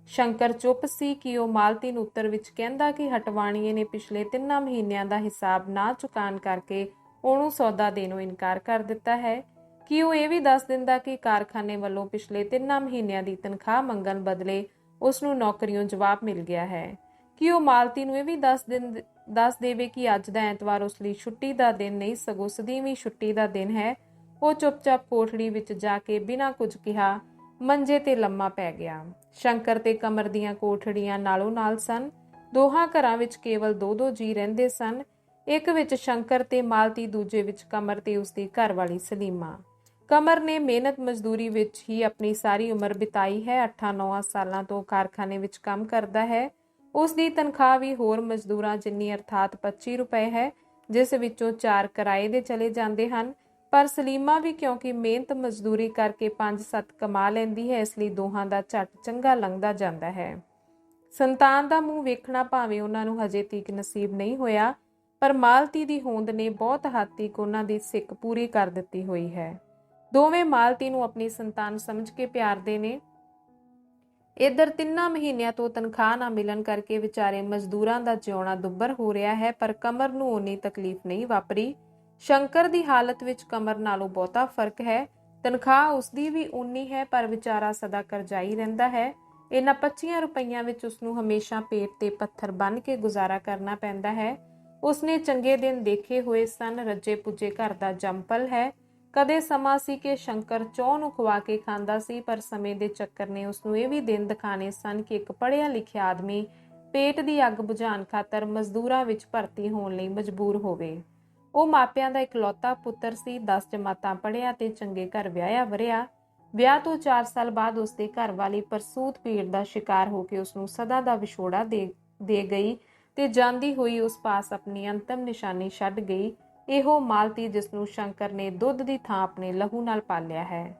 ਸ਼ੰਕਰ ਚੁੱਪ ਸੀ ਕਿ ਉਹ ਮਾਲਤੀ ਨੂੰ ਉੱਤਰ ਵਿੱਚ ਕਹਿੰਦਾ ਕਿ ਹਟਵਾਣੀਏ ਨੇ ਪਿਛਲੇ 3 ਮਹੀਨਿਆਂ ਦਾ ਹਿਸਾਬ ਨਾ ਚੁਕਾਣ ਕਰਕੇ ਉਹਨੂੰ ਸੌਦਾ ਦੇਣੋਂ ਇਨਕਾਰ ਕਰ ਦਿੱਤਾ ਹੈ। ਕਿ ਉਹ ਇਹ ਵੀ ਦੱਸ ਦਿੰਦਾ ਕਿ ਕਾਰਖਾਨੇ ਵੱਲੋਂ ਪਿਛਲੇ 3 ਮਹੀਨਿਆਂ ਦੀ ਤਨਖਾਹ ਮੰਗਣ ਬਦਲੇ ਉਸ ਨੂੰ ਨੌਕਰੀਓਂ ਜਵਾਬ ਮਿਲ ਗਿਆ ਹੈ। ਕਿ ਉਹ ਮਾਲਤੀ ਨੂੰ ਇਹ ਵੀ ਦੱਸ ਦਿਨ ਦੱਸ ਦੇਵੇ ਕਿ ਅੱਜ ਦਾ ਐਤਵਾਰ ਉਸ ਲਈ ਛੁੱਟੀ ਦਾ ਦਿਨ ਨਹੀਂ, ਸਗੋਂ ਸਦੀਵੀਂ ਛੁੱਟੀ ਦਾ ਦਿਨ ਹੈ। ਉਹ ਚੁੱਪਚਾਪ ਕੋਠੜੀ ਵਿੱਚ ਜਾ ਕੇ ਬਿਨਾਂ ਕੁਝ ਕਿਹਾ ਮੰਜੇ ਤੇ ਲੰਮਾ ਪੈ ਗਿਆ। ਸ਼ੰਕਰ ਤੇ ਕਮਰ ਦੀਆਂ ਕੋਠੜੀਆਂ ਨਾਲੋਂ ਨਾਲ ਸਨ। ਦੋਹਾਂ ਘਰਾਂ ਵਿੱਚ ਕੇਵਲ ਦੋ ਦੋ ਜੀ ਰਹਿੰਦੇ ਸਨ। ਇੱਕ ਵਿੱਚ ਸ਼ੰਕਰ ਤੇ ਮਾਲਤੀ, ਦੂਜੇ ਵਿੱਚ ਕਮਰ ਤੇ ਉਸਦੀ ਘਰ ਵਾਲੀ ਸਲੀਮਾ। ਕਮਰ ਨੇ ਮਿਹਨਤ ਮਜ਼ਦੂਰੀ ਵਿੱਚ ਹੀ ਆਪਣੀ ਸਾਰੀ ਉਮਰ ਬਿਤਾਈ ਹੈ। 8-9 ਸਾਲਾਂ ਤੋਂ ਕਾਰਖਾਨੇ ਵਿੱਚ ਕੰਮ ਕਰਦਾ ਹੈ। ਉਸ ਦੀ ਤਨਖਾਹ ਵੀ ਹੋਰ ਮਜ਼ਦੂਰਾਂ ਜਿੰਨੀ ਅਰਥਾਤ 25 ਰੁਪਏ ਹੈ, ਜਿਸ ਵਿੱਚੋਂ 4 ਕਿਰਾਏ ਦੇ ਚਲੇ ਜਾਂਦੇ ਹਨ। ਪਰ ਸਲੀਮਾ ਵੀ ਕਿਉਂਕਿ ਮਿਹਨਤ ਮਜ਼ਦੂਰੀ ਕਰਕੇ 5-7 ਕਮਾ ਲੈਂਦੀ ਹੈ, ਇਸ ਲਈ ਦੋਹਾਂ ਦਾ ਝੱਟ ਚੰਗਾ ਲੰਘਦਾ ਜਾਂਦਾ ਹੈ। ਸੰਤਾਨ ਦਾ ਮੂੰਹ ਵੇਖਣਾ ਭਾਵੇਂ ਉਹਨਾਂ ਨੂੰ ਹਜੇ ਤੀਕ ਨਸੀਬ ਨਹੀਂ ਹੋਇਆ, ਪਰ ਮਾਲਤੀ ਦੀ ਹੋਂਦ ਨੇ ਬਹੁਤ ਹੱਦ ਤੱਕ ਉਹਨਾਂ ਦੀ ਸਿੱਕ ਪੂਰੀ ਕਰ ਦਿੱਤੀ ਹੋਈ ਹੈ। ਦੋਵੇਂ ਮਾਲਤੀ ਨੂੰ ਆਪਣੀ ਸੰਤਾਨ ਸਮਝ ਕੇ ਪਿਆਰਦੇ ਨੇ। ਇਧਰ ਤਿੰਨਾਂ ਮਹੀਨਿਆਂ ਤੋਂ ਤਨਖਾਹ ਨਾ ਮਿਲਣ ਕਰਕੇ ਵਿਚਾਰੇ ਮਜ਼ਦੂਰਾਂ ਦਾ ਜਿਉਣਾ ਦੁੱਬਰ ਹੋ ਰਿਹਾ ਹੈ, ਪਰ ਕਮਰ ਨੂੰ ਉਨੀ ਤਕਲੀਫ ਨਹੀਂ ਵਾਪਰੀ। ਸ਼ੰਕਰ ਦੀ ਹਾਲਤ ਵਿੱਚ ਕਮਰ ਨਾਲੋਂ ਬਹੁਤਾ ਫ਼ਰਕ ਹੈ। ਤਨਖਾਹ ਉਸਦੀ ਵੀ ਉਨੀ ਹੈ, ਪਰ ਵਿਚਾਰਾ ਸਦਾ ਕਰਜ਼ਾਈ ਰਹਿੰਦਾ ਹੈ। ਇਹਨਾਂ 25 ਰੁਪਈਆਂ ਵਿੱਚ ਉਸ ਨੂੰ ਹਮੇਸ਼ਾ ਪੇਟ ਤੇ ਪੱਥਰ ਬੰਨ ਕੇ ਗੁਜ਼ਾਰਾ ਕਰਨਾ ਪੈਂਦਾ ਹੈ। ਉਸਨੇ ਚੰਗੇ ਦਿਨ ਦੇਖੇ ਹੋਏ ਸਨ ਰੱਜੇ ਪੁੱਜੇ ਘਰ ਦਾ ਜੰਪਲ ਹੈ। ਕਦੇ ਸਮਾਂ ਸੀ ਕਿ ਸ਼ੰਕਰ ਚੌ ਨੂੰ ਖਵਾ ਕੇ ਖਾਂਦਾ ਸੀ, ਪਰ ਸਮੇਂ ਦੇ ਚੱਕਰ ਨੇ ਉਸ ਨੂੰ ਇਹ ਵੀ ਦਿਨ ਦਿਖਾਣੇ ਸਨ ਕਿ ਇੱਕ ਪੜ੍ਹਿਆ ਲਿਖਿਆ ਆਦਮੀ ਪੇਟ ਦੀ ਅੱਗ ਬੁਝਾਉਣ ਖਾਤਰ ਮਜ਼ਦੂਰਾਂ ਵਿੱਚ ਭਰਤੀ ਹੋਣ ਲਈ ਮਜਬੂਰ ਹੋਵੇ। ਉਹ ਮਾਪਿਆਂ ਦਾ ਇਕਲੌਤਾ ਪੁੱਤਰ ਸੀ 10 ਜਮਾਤਾਂ ਪੜ੍ਹਿਆ ਤੇ ਚੰਗੇ ਘਰ ਵਿਆਹਿਆ ਵਰਿਆ। ਵਿਆਹ ਤੋਂ 4 ਸਾਲ ਬਾਅਦ ਉਸ ਦੇ ਘਰ ਵਾਲੀ ਪਰਸੂਤ ਪੀੜ ਦਾ ਸ਼ਿਕਾਰ ਹੋ ਕੇ ਉਸ ਨੂੰ ਸਦਾ ਦਾ ਵਿਛੋੜਾ ਦੇ ਦੇ ਗਈ ਤੇ ਜਾਂਦੀ ਹੋਈ ਉਸ ਪਾਸ ਆਪਣੀ ਅੰਤਮ ਨਿਸ਼ਾਨੀ ਛੱਡ ਗਈ। ਇਹੋ ਮਾਲਤੀ ਜਿਸ ਨੂੰ ਸ਼ੰਕਰ ਨੇ ਦੁੱਧ ਦੀ ਥਾਂ ਆਪਣੇ ਲਹੂ ਨਾਲ ਪਾਲਿਆ ਹੈ।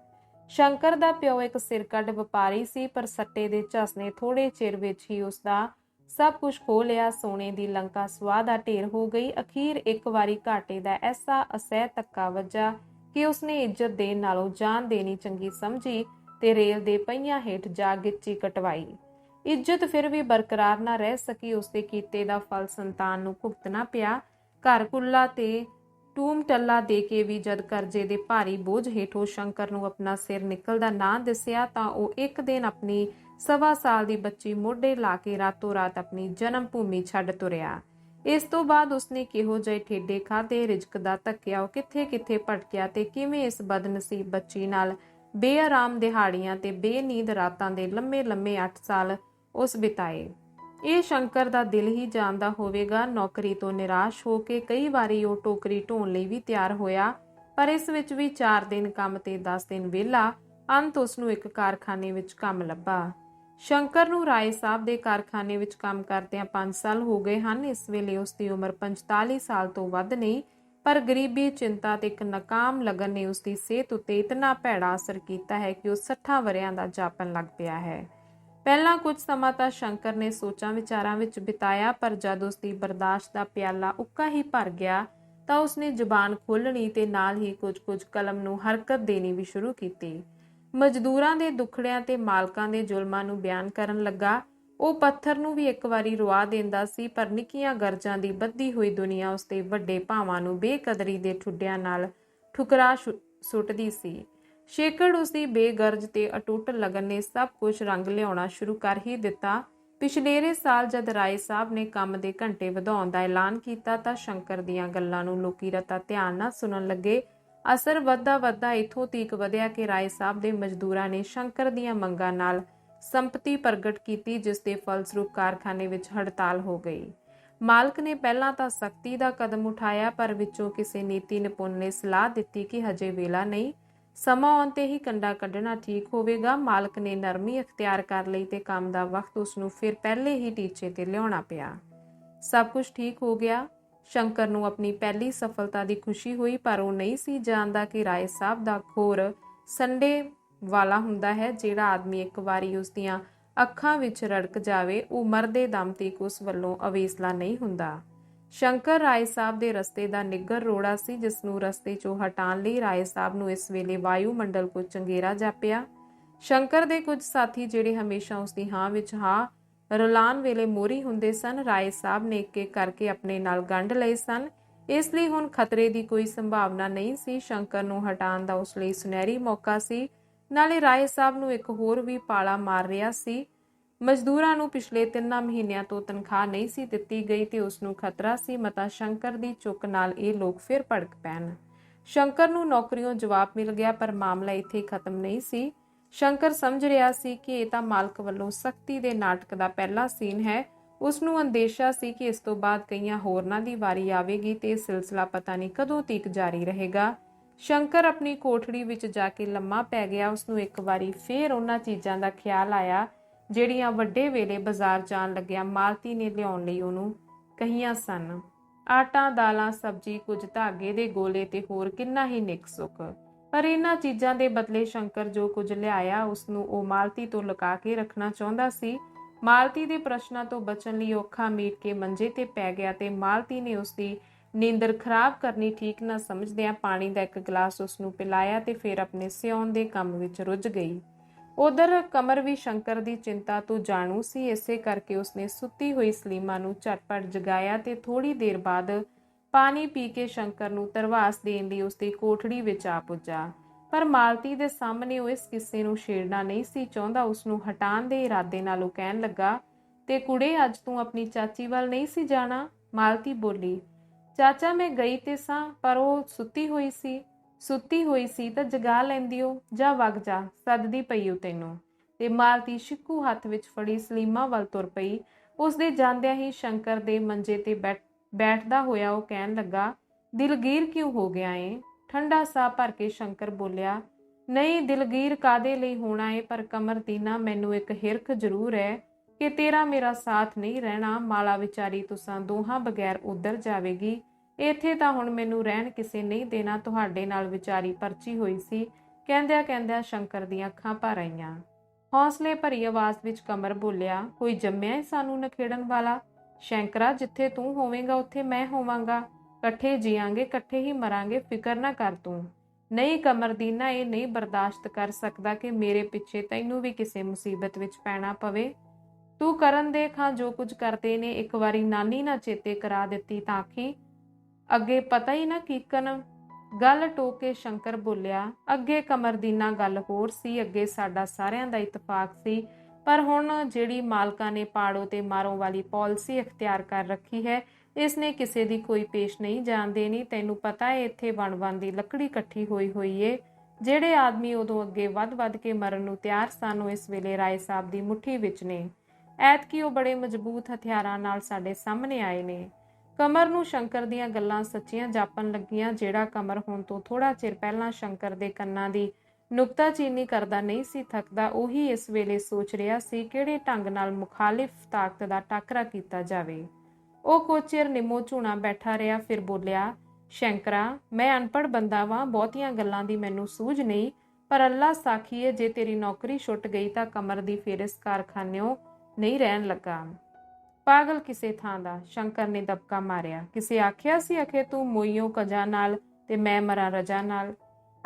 ਸ਼ੰਕਰ ਦਾ ਪਿਓ ਇੱਕ ਸਿਰਕੱਢ ਵਪਾਰੀ ਸੀ, ਪਰ ਸੱਟੇ ਦੇ ਝਸ ਨੇ ਥੋੜੇ ਚਿਰ ਵਿੱਚ ਹੀ ਉਸ ਦਾ ਸਭ ਕੁਝ ਖੋ ਲਿਆ। ਸੋਨੇ ਦੀ ਲੰਕਾ ਸਵਾਹ ਦਾ ਢੇਰ ਹੋ ਗਈ। ਅਖੀਰ ਇੱਕ ਵਾਰੀ ਘਾਟੇ ਦਾ ਐਸਾ ਅਸਹਿ ਤੱਕਾ ਵੱਜਾ ਕਿ ਉਸਨੇ ਇੱਜ਼ਤ ਦੇਣ ਨਾਲੋਂ ਜਾਨ ਦੇਣੀ ਚੰਗੀ ਸਮਝੀ ਤੇ ਰੇਲ ਦੇ ਪਹੀਆਂ ਹੇਠ ਜਾ ਗਿੱਚੀ ਕਟਵਾਈ। ਇੱਜ਼ਤ ਫਿਰ ਵੀ ਬਰਕਰਾਰ ਨਾ ਰਹਿ ਸਕੀ। ਉਸਦੇ ਕੀਤੇ ਦਾ ਫਲ ਸੰਤਾਨ ਨੂੰ ਭੁਗਤਣਾ ਪਿਆ। ਘਰ ਕੁੱਲਾ ਤੇ ਟੂਮ ਟੱਲਾ ਦੇ ਕੇ ਵੀ ਜਦ ਕਰਜ਼ੇ ਦੇ ਭਾਰੀ ਬੋਝ ਹੇਠੋਂ ਸ਼ੰਕਰ ਨੂੰ ਆਪਣਾ ਸਿਰ ਨਿਕਲਦਾ ਨਾ ਦਿਸਿਆ ਤਾਂ ਉਹ ਇੱਕ ਦਿਨ ਆਪਣੀ ਸਵਾ ਸਾਲ ਦੀ ਬੱਚੀ ਮੋਢੇ ਲਾ ਕੇ ਰਾਤੋਂ ਰਾਤ ਆਪਣੀ ਜਨਮ ਭੂਮੀ ਛੱਡ ਤੁਰਿਆ। ਇਸ ਤੋਂ ਬਾਅਦ ਉਸਨੇ ਕਿਹੋ ਜਿਹੇ ਠੇਡੇ ਖਾਦੇ ਰਿਜਕ ਦਾ ਧੱਕਿਆ, ਉਹ ਕਿੱਥੇ ਕਿੱਥੇ ਭਟਕਿਆ ਤੇ ਕਿਵੇਂ ਇਸ ਬਦਨਸੀਬ ਬੱਚੀ ਨਾਲ ਬੇਆਰਾਮ ਦਿਹਾੜੀਆਂ ਤੇ ਬੇਨੀਂਦ ਰਾਤਾਂ ਦੇ ਲੰਮੇ ਲੰਮੇ 8 ਸਾਲ ਉਸ ਬਿਤਾਏ। ਇਹ ਸ਼ੰਕਰ ਦਾ ਦਿਲ ਹੀ ਜਾਣਦਾ ਹੋਵੇਗਾ। ਨੌਕਰੀ ਤੋਂ ਨਿਰਾਸ਼ ਹੋ ਕੇ ਕਈ ਵਾਰੀ ਉਹ ਟੋਕਰੀ ਢੋਣ ਲਈ ਵੀ ਤਿਆਰ ਹੋਇਆ, ਪਰ ਇਸ ਵਿੱਚ ਵੀ 4 ਦਿਨ ਕੰਮ ਤੇ 10 ਦਿਨ ਵਿਹਲਾ, ਅੰਤ ਉਸ ਨੂੰ ਇੱਕ ਕਾਰਖਾਨੇ ਵਿੱਚ ਕੰਮ ਲੱਭਾ। ਸ਼ੰਕਰ ਨੂੰ ਰਾਏ ਸਾਹਿਬ ਦੇ ਕਾਰਖਾਨੇ ਵਿੱਚ ਕੰਮ ਕਰਦਿਆਂ 5 ਸਾਲ ਹੋ ਗਏ ਹਨ। ਇਸ ਵੇਲੇ ਉਸ ਦੀ ਉਮਰ 45 ਸਾਲ ਤੋਂ ਵੱਧ ਨਹੀਂ, ਪਰ ਗਰੀਬੀ, ਚਿੰਤਾ ਤੇ ਇੱਕ ਨਾਕਾਮ ਲਗਨ ਨੇ ਉਸ ਦੀ ਸਿਹਤ ਉੱਤੇ ਇਤਨਾ ਭੈੜਾ ਅਸਰ ਕੀਤਾ ਹੈ ਕਿ ਉਹ 60 ਵਰਿਆਂ ਦਾ ਜਾਪਣ ਲੱਗ ਪਿਆ ਹੈ। ਪਹਿਲਾਂ ਕੁਝ ਸਮਾਂ ਤਾਂ ਸ਼ੰਕਰ ਨੇ ਸੋਚਾਂ ਵਿਚਾਰਾਂ ਵਿੱਚ ਬਿਤਾਇਆ, ਪਰ ਜਦ ਉਸ ਦੀ ਬਰਦਾਸ਼ਤ ਦਾ ਪਿਆਲਾ ਉੱਕਾ ਹੀ ਭਰ ਗਿਆ, ਤਾਂ ਉਸਨੇ ਜ਼ੁਬਾਨ ਖੋਲਣੀ ਤੇ ਨਾਲ ਹੀ ਕੁਝ-ਕੁਝ ਕਲਮ ਨੂੰ ਹਰਕਤ ਦੇਣੀ ਵੀ ਸ਼ੁਰੂ ਕੀਤੀ। ਮਜ਼ਦੂਰਾਂ ਦੇ ਦੁੱਖੜਿਆਂ ਤੇ ਮਾਲਕਾਂ ਦੇ ਜ਼ੁਲਮਾਂ ਨੂੰ ਬਿਆਨ ਕਰਨ ਲੱਗਾ। ਉਹ ਪੱਥਰ ਨੂੰ ਵੀ ਇੱਕ ਵਾਰੀ ਰੁਆ ਦਿੰਦਾ ਸੀ, ਪਰ ਨਿੱਕੀਆਂ ਗਰਜਾਂ ਦੀ ਵੱਧਦੀ ਹੋਈ ਦੁਨੀਆ ਉਸ ਦੇ ਵੱਡੇ ਭਾਵਾਂ ਨੂੰ ਬੇਕਦਰੀ ਦੇ ਠੁੱਡਿਆਂ ਨਾਲ ਠੁਕਰਾ ਛੁ- ਸੁੱਟਦੀ ਸੀ। ਸ਼ੇਕੜ ਉਸ ਦੀ ਬੇਗਰਜ ਤੇ ਅਟੁੱਟ ਲਗਨ ਨੇ ਸਭ ਕੁਝ ਰੰਗ ਲਿਆਉਣਾ ਸ਼ੁਰੂ ਕਰ ਹੀ ਦਿੱਤਾ। ਪਿਛਲੇਰੇ ਸਾਲ ਜਦ ਰਾਏ ਸਾਹਿਬ ਨੇ ਕੰਮ ਦੇ ਘੰਟੇ ਵਧਾਉਣ ਦਾ ਐਲਾਨ ਕੀਤਾ ਤਾਂ ਸ਼ੰਕਰ ਦੀਆਂ ਗੱਲਾਂ ਨੂੰ ਲੋਕੀ ਰਤਾ ਧਿਆਨ ਨਾਲ ਸੁਣਨ ਲੱਗੇ। ਅਸਰ ਵੱਧਦਾ ਵੱਧਦਾ ਇਥੋਂ ਤੀਕ ਵਧਿਆ ਕਿ ਰਾਏ ਸਾਹਿਬ ਦੇ ਮਜ਼ਦੂਰਾਂ ਨੇ ਸ਼ੰਕਰ ਦੀਆਂ ਮੰਗਾਂ ਨਾਲ ਸੰਪਤੀ ਪ੍ਰਗਟ ਕੀਤੀ, ਜਿਸ ਦੇ ਫਲਸਰੂਪ ਕਾਰਖਾਨੇ ਵਿੱਚ ਹੜਤਾਲ ਹੋ ਗਈ। ਮਾਲਕ ਨੇ ਪਹਿਲਾਂ ਤਾਂ ਸਖਤੀ ਦਾ ਕਦਮ ਉਠਾਇਆ, ਪਰ ਵਿੱਚੋਂ ਕਿਸੇ ਨੀਤੀ ਨਿਪੁੰਨ ਨੇ ਸਲਾਹ ਦਿੱਤੀ ਕਿ ਹਜੇ ਵੇਲਾ ਨਹੀਂ। ਸਮਾਂ ਆਉਣ ਤੇ ਹੀ ਕੰਡਾ ਕੱਢਣਾ ਠੀਕ ਹੋਵੇਗਾ। ਮਾਲਕ ਨੇ ਨਰਮੀ ਅਖਤਿਆਰ ਕਰ ਲਈ ਤੇ ਕੰਮ ਦਾ ਵਕਤ ਉਸ ਨੂੰ ਫਿਰ ਪਹਿਲੇ ਹੀ ਟੀਚੇ ਤੇ ਲਿਆਉਣਾ ਪਿਆ। ਸਭ ਕੁਝ ਠੀਕ ਹੋ ਗਿਆ। ਸ਼ੰਕਰ ਨੂੰ ਆਪਣੀ ਪਹਿਲੀ ਸਫਲਤਾ ਦੀ ਖੁਸ਼ੀ ਹੋਈ, ਪਰ ਉਹ ਨਹੀਂ ਸੀ ਜਾਣਦਾ ਕਿ ਰਾਏ ਸਾਹਿਬ ਦਾ ਖੋਰ ਸੰਡੇ ਵਾਲਾ ਹੁੰਦਾ ਹੈ, ਜਿਹੜਾ ਆਦਮੀ ਇੱਕ ਵਾਰੀ ਉਸ ਦੀਆਂ ਅੱਖਾਂ ਵਿੱਚ ਰੜਕ ਜਾਵੇ, ਉਹ ਮਰਦੇ ਦਮ ਤੀਕ ਉਸ ਵੱਲੋਂ ਅਵੇਸਲਾ ਨਹੀਂ ਹੁੰਦਾ। ਸ਼ੰਕਰ ਰਾਏ ਸਾਹਿਬ ਦੇ ਰਸਤੇ ਦਾ ਨਿੱਗਰ ਰੋੜਾ ਸੀ, ਜਿਸ ਨੂੰ ਰਸਤੇ 'ਚੋਂ ਹਟਾਉਣ ਲਈ ਰਾਏ ਸਾਹਿਬ ਨੂੰ ਇਸ ਵੇਲੇ ਵਾਯੂਮੰਡਲ ਕੋ ਚੰਗੇਰਾ ਜਾਪਿਆ। ਸ਼ੰਕਰ ਦੇ ਕੁਝ ਸਾਥੀ ਜਿਹੜੇ ਹਮੇਸ਼ਾ ਉਸ ਦੀ ਹਾਂ ਵਿੱਚ ਹਾਂ ਰਲਾਨ ਵੇਲੇ ਮੋਰੀ ਹੁੰਦੇ ਸਨ, ਰਾਏ ਸਾਹਿਬ ਨੇ ਇੱਕ ਇੱਕ ਕਰਕੇ ਆਪਣੇ ਨਾਲ ਗੰਢ ਲਏ ਸਨ। ਇਸ ਲਈ ਹੁਣ ਖਤਰੇ ਦੀ ਕੋਈ ਸੰਭਾਵਨਾ ਨਹੀਂ ਸੀ। ਸ਼ੰਕਰ ਨੂੰ ਹਟਾਉਣ ਦਾ ਉਸ ਲਈ ਸੁਨਹਿਰੀ ਮੌਕਾ ਸੀ। ਨਾਲੇ ਰਾਏ ਸਾਹਿਬ ਨੂੰ ਇੱਕ ਹੋਰ ਵੀ ਪਾਲਾ ਮਾਰ ਰਿਹਾ ਸੀ। ਮਜ਼ਦੂਰਾਂ ਨੂੰ ਪਿਛਲੇ 3 ਮਹੀਨਿਆਂ ਤੋਂ ਤਨਖਾਹ ਨਹੀਂ ਸੀ ਦਿੱਤੀ ਗਈ ਤੇ ਉਸ ਨੂੰ ਖਤਰਾ ਸੀ, ਮਤਾ ਸ਼ੰਕਰ ਦੀ ਚੁੱਕ ਨਾਲ ਇਹ ਲੋਕ ਫਿਰ ਭੜਕ ਪੈਣ। ਸ਼ੰਕਰ ਨੂੰ ਨੌਕਰੀਓਂ ਜਵਾਬ ਮਿਲ ਗਿਆ, ਪਰ ਮਾਮਲਾ ਇੱਥੇ ਖਤਮ ਨਹੀਂ ਸੀ। ਸ਼ੰਕਰ ਸਮਝ ਰਿਹਾ ਸੀ ਕਿ ਇਹ ਤਾਂ ਮਾਲਕ ਵੱਲੋਂ ਸਖਤੀ ਦੇ ਨਾਟਕ ਦਾ ਪਹਿਲਾ ਸੀਨ ਹੈ। ਉਸ ਨੂੰ ਅੰਦੇਸ਼ਾ ਸੀ ਕਿ ਇਸ ਤੋਂ ਬਾਅਦ ਕਈਆਂ ਹੋਰਨਾਂ ਦੀ ਵਾਰੀ ਆਵੇਗੀ ਤੇ ਇਹ ਸਿਲਸਿਲਾ ਪਤਾ ਨਹੀਂ ਕਦੋਂ ਤੀਕ ਜਾਰੀ ਰਹੇਗਾ। ਸ਼ੰਕਰ ਆਪਣੀ ਕੋਠੜੀ ਵਿੱਚ ਜਾ ਕੇ ਲੰਮਾ ਪੈ ਗਿਆ। ਉਸ ਨੂੰ ਇੱਕ ਵਾਰੀ ਫੇਰ ਉਹਨਾਂ ਚੀਜ਼ਾਂ ਦਾ ਖਿਆਲ ਆਇਆ ਜਿਹੜੀਆਂ ਵੱਡੇ ਵੇਲੇ ਬਾਜ਼ਾਰ ਜਾਣ ਲੱਗਿਆ ਮਾਲਤੀ ਨੇ ਲਿਆਉਣ ਲਈ ਉਹਨੂੰ ਕਹੀਆਂ ਸਨ। ਆਟਾ, ਦਾਲਾਂ, ਸਬਜ਼ੀ, ਕੁਝ ਧਾਗੇ ਦੇ ਗੋਲੇ ਤੇ ਹੋਰ ਕਿੰਨਾ ਹੀ ਨਿਕ ਸੁੱਕ ਪਰ ਇਹਨਾਂ ਚੀਜ਼ਾਂ ਦੇ ਬਦਲੇ ਸ਼ੰਕਰ ਜੋ ਕੁਝ ਲਿਆਇਆ ਉਸ ਨੂੰ ਉਹ ਮਾਲਤੀ ਤੋਂ ਲੁਕਾ ਕੇ ਰੱਖਣਾ ਚਾਹੁੰਦਾ ਸੀ। ਮਾਲਤੀ ਦੇ ਪ੍ਰਸ਼ਨਾਂ ਤੋਂ ਬਚਣ ਲਈ ਔਖਾ ਮੀਟ ਕੇ ਮੰਜੇ ਤੇ ਪੈ ਗਿਆ ਤੇ ਮਾਲਤੀ ਨੇ ਉਸ ਦੀ ਨੀਂਦਰ ਖਰਾਬ ਕਰਨੀ ਠੀਕ ਨਾ ਸਮਝਦਿਆਂ ਪਾਣੀ ਦਾ ਇੱਕ ਗਲਾਸ ਉਸ ਨੂੰ ਪਿਲਾਇਆ ਤੇ ਫਿਰ ਆਪਣੇ ਸਿਉਣ ਦੇ ਕੰਮ ਵਿੱਚ ਰੁੱਝ ਗਈ। ਉਧਰ ਕਮਰ ਵੀ ਸ਼ੰਕਰ ਦੀ ਚਿੰਤਾ ਤੋਂ ਜਾਣੂ ਸੀ, ਇਸੇ ਕਰਕੇ ਉਸਨੇ ਸੁੱਤੀ ਹੋਈ ਸਲੀਮਾ ਨੂੰ ਝਟਪਟ ਜਗਾਇਆ ਤੇ ਥੋੜੀ ਦੇਰ ਬਾਅਦ ਪਾਣੀ ਪੀ ਕੇ ਸ਼ੰਕਰ ਨੂੰ ਤਰਵਾਸ ਦੇਣ ਲਈ ਉਸਦੀ ਕੋਠੜੀ ਵਿੱਚ ਆ ਪੁੱਜਾ। ਪਰ ਮਾਲਤੀ ਦੇ ਸਾਹਮਣੇ ਉਹ ਇਸ ਕਿੱਸੇ ਨੂੰ ਛੇੜਨਾ ਨਹੀਂ ਸੀ ਚਾਹੁੰਦਾ। ਉਸ ਨੂੰ ਹਟਾਉਣ ਦੇ ਇਰਾਦੇ ਨਾਲ ਉਹ ਕਹਿਣ ਲੱਗਾ, ਤੇ ਕੁੜੇ, ਅੱਜ ਤੂੰ ਆਪਣੀ ਚਾਚੀ ਵੱਲ ਨਹੀਂ ਸੀ ਜਾਣਾ? ਮਾਲਤੀ ਬੋਲੀ, ਚਾਚਾ, ਮੈਂ ਗਈ ਤੇ ਸਾਂ, ਪਰ ਉਹ ਸੁੱਤੀ ਹੋਈ ਸੀ। ਸੁੱਤੀ ਹੋਈ ਸੀ ਤਾਂ ਜਗਾ ਲੈਂਦੀ ਹੋ ਜਾਂ ਵਗ ਜਾ, ਸੱਦਦੀ ਪਈ ਉਹ ਤੈਨੂੰ। ਤੇ ਮਾਲਤੀ ਸ਼ਿੱਕੂ ਹੱਥ ਵਿੱਚ ਫੜੀ ਸਲੀਮਾ ਵੱਲ ਤੁਰ ਪਈ। ਉਸ ਦੇ ਜਾਂਦਿਆਂ ਹੀ ਸ਼ੰਕਰ ਦੇ ਮੰਜੇ ਤੇ ਬੈਠ, ਬੈਠਦਾ ਹੋਇਆ ਉਹ ਕਹਿਣ ਲੱਗਾ, ਦਿਲਗੀਰ ਕਿਉਂ ਹੋ ਗਿਆ ਏ? ਠੰਡਾ ਸਾਹ ਭਰ ਕੇ ਸ਼ੰਕਰ ਬੋਲਿਆ, ਨਹੀਂ, ਦਿਲਗੀਰ ਕਾਦੇ ਲਈ ਹੋਣਾ ਏ? ਪਰ ਕਮਰ ਦੀ ਨਾ ਮੈਨੂੰ ਇੱਕ ਹਿਰਖ ਜ਼ਰੂਰ ਹੈ ਕਿ ਤੇਰਾ ਮੇਰਾ ਸਾਥ ਨਹੀਂ ਰਹਿਣਾ। ਮਾਲਾ ਵਿਚਾਰੀ ਤੁਸਾਂ ਦੋਹਾਂ ਬਗੈਰ ਉਧਰ ਜਾਵੇਗੀ। ਇੱਥੇ ਤਾਂ ਹੁਣ ਮੈਨੂੰ ਰਹਿਣ ਕਿਸੇ ਨਹੀਂ ਦੇਣਾ, ਤੁਹਾਡੇ ਨਾਲ ਵਿਚਾਰੀ ਪਰਚੀ ਹੋਈ ਸੀ। ਕਹਿੰਦਿਆਂ ਕਹਿੰਦਿਆਂ ਸ਼ੰਕਰ ਦੀਆਂ ਅੱਖਾਂ ਭਰ ਆਈਆਂ। ਹੌਸਲੇ ਭਰੀ ਆਵਾਜ਼ ਵਿੱਚ ਕਮਰ ਬੋਲਿਆ, ਕੋਈ ਜੰਮਿਆ ਏ ਸਾਨੂੰ ਨਖੇੜਨ ਵਾਲਾ? ਸ਼ੰਕਰਾ, ਜਿੱਥੇ ਤੂੰ ਹੋਵੇਂਗਾ, ਉੱਥੇ ਮੈਂ ਹੋਵਾਂਗਾ। ਇਕੱਠੇ ਜੀਵਾਂਗੇ ਇਕੱਠੇ ਹੀ ਮਰਾਂਗੇ, ਫਿਕਰ ਨਾ ਕਰ ਤੂੰ। ਨਹੀਂ ਕਮਰ ਦੀ ਨਾ ਇਹ ਨਹੀਂ ਬਰਦਾਸ਼ਤ ਕਰ ਸਕਦਾ ਕਿ ਮੇਰੇ ਪਿੱਛੇ ਤੈਨੂੰ ਵੀ ਕਿਸੇ ਮੁਸੀਬਤ ਵਿੱਚ ਪੈਣਾ ਪਵੇ। ਤੂੰ ਕਰਨ ਦੇ ਖਾਂ ਜੋ ਕੁਝ ਕਰਦੇ ਨੇ, ਇੱਕ ਵਾਰੀ ਨਾਨੀ ਨਾ ਚੇਤੇ ਕਰਾ ਦਿੱਤੀ ਤਾਂ ਆਖੀ ਅੱਗੇ ਪਤਾ ਹੀ ਨਾ ਕੀਕਨ ਗੱਲ ਟੋਕੇ ਸ਼ੰਕਰ ਬੋਲਿਆ, ਅੱਗੇ ਕਮਰਦੀਨਾ ਗੱਲ ਹੋਰ ਸੀ, ਅੱਗੇ ਸਾਡਾ ਸਾਰਿਆਂ ਦਾ ਇਤਫਾਕ ਸੀ, ਪਰ ਹੁਣ ਜਿਹੜੀ ਮਾਲਕਾਂ ਨੇ ਪਾੜੋ ਤੇ ਮਾਰੋ ਵਾਲੀ ਪਾਲਿਸੀ ਅਖਤਿਆਰ ਕਰ ਰੱਖੀ ਹੈ ਇਸ ਨੇ ਕਿਸੇ ਦੀ ਕੋਈ ਪੇਸ਼ ਨਹੀਂ ਜਾਣ ਦੇਣੀ, ਤੈਨੂੰ ਪਤਾ ਹੈ ਇੱਥੇ ਵਣ-ਵਣ ਦੀ ਲੱਕੜੀ ਇਕੱਠੀ ਹੋਈ ਹੋਈ ਏ, ਜਿਹੜੇ ਆਦਮੀ ਉਦੋਂ ਅੱਗੇ ਵੱਧ-ਵੱਧ ਕੇ ਮਰਨ ਨੂੰ ਤਿਆਰ ਸਨ, ਉਹ ਇਸ ਵੇਲੇ ਰਾਏ ਸਾਹਿਬ ਦੀ ਮੁਠੀ ਵਿੱਚ ਨੇ, ਐਤਕੀ ਉਹ ਬੜੇ ਮਜ਼ਬੂਤ ਹਥਿਆਰਾਂ ਨਾਲ ਸਾਡੇ ਸਾਹਮਣੇ ਆਏ ਨੇ। ਕਮਰ ਨੂੰ ਸ਼ੰਕਰ ਦੀਆਂ ਗੱਲਾਂ ਸੱਚੀਆਂ ਜਾਪਣ ਲੱਗੀਆਂ, ਜਿਹੜਾ ਕਮਰ ਹੋਣ ਤੋਂ ਥੋੜਾ ਚਿਰ ਪਹਿਲਾਂ ਸ਼ੰਕਰ ਦੇ ਕੰਨਾਂ ਦੀ ਨੁਕਤਾਚੀਨੀ ਕਰਦਾ ਨਹੀਂ ਸੀ ਥੱਕਦਾ, ਉਹੀ ਇਸ ਵੇਲੇ ਸੋਚ ਰਿਹਾ ਸੀ ਕਿਹੜੇ ਢੰਗ ਨਾਲ ਮੁਖਾਲਿਫ ਤਾਕਤ ਦਾ ਟਾਕਰਾ ਕੀਤਾ ਜਾਵੇ। ਉਹ ਕੋਚਿਰ ਨਿੰਮੋ ਝੂਣਾ ਬੈਠਾ ਰਿਹਾ, ਫਿਰ ਬੋਲਿਆ, ਸ਼ੰਕਰਾ, ਮੈਂ ਅਨਪੜ੍ਹ ਬੰਦਾ ਵਾਂ, ਬਹੁਤੀਆਂ ਗੱਲਾਂ ਦੀ ਮੈਨੂੰ ਸੂਝ ਨਹੀਂ, ਪਰ ਅੱਲਾ ਸਾਖੀ ਹੈ ਜੇ ਤੇਰੀ ਨੌਕਰੀ ਛੁੱਟ ਗਈ ਤਾਂ ਕਮਰ ਦੀ ਫੇਰ ਕਾਰਖਾਨਿਓ ਨਹੀਂ ਰਹਿਣ ਲੱਗਾ। ਪਾਗਲ ਕਿਸੇ ਥਾਂ ਦਾ, ਸ਼ੰਕਰ ਨੇ ਦਬਕਾ ਮਾਰਿਆ। ਕਿਸੇ ਆਖਿਆ ਸੀ, ਅਖੇ ਤੂੰ ਮੋਈਓ ਕਜਾ ਨਾਲ ਤੇ ਮੈਂ ਮਰਾਂ ਰਜਾ ਨਾਲ।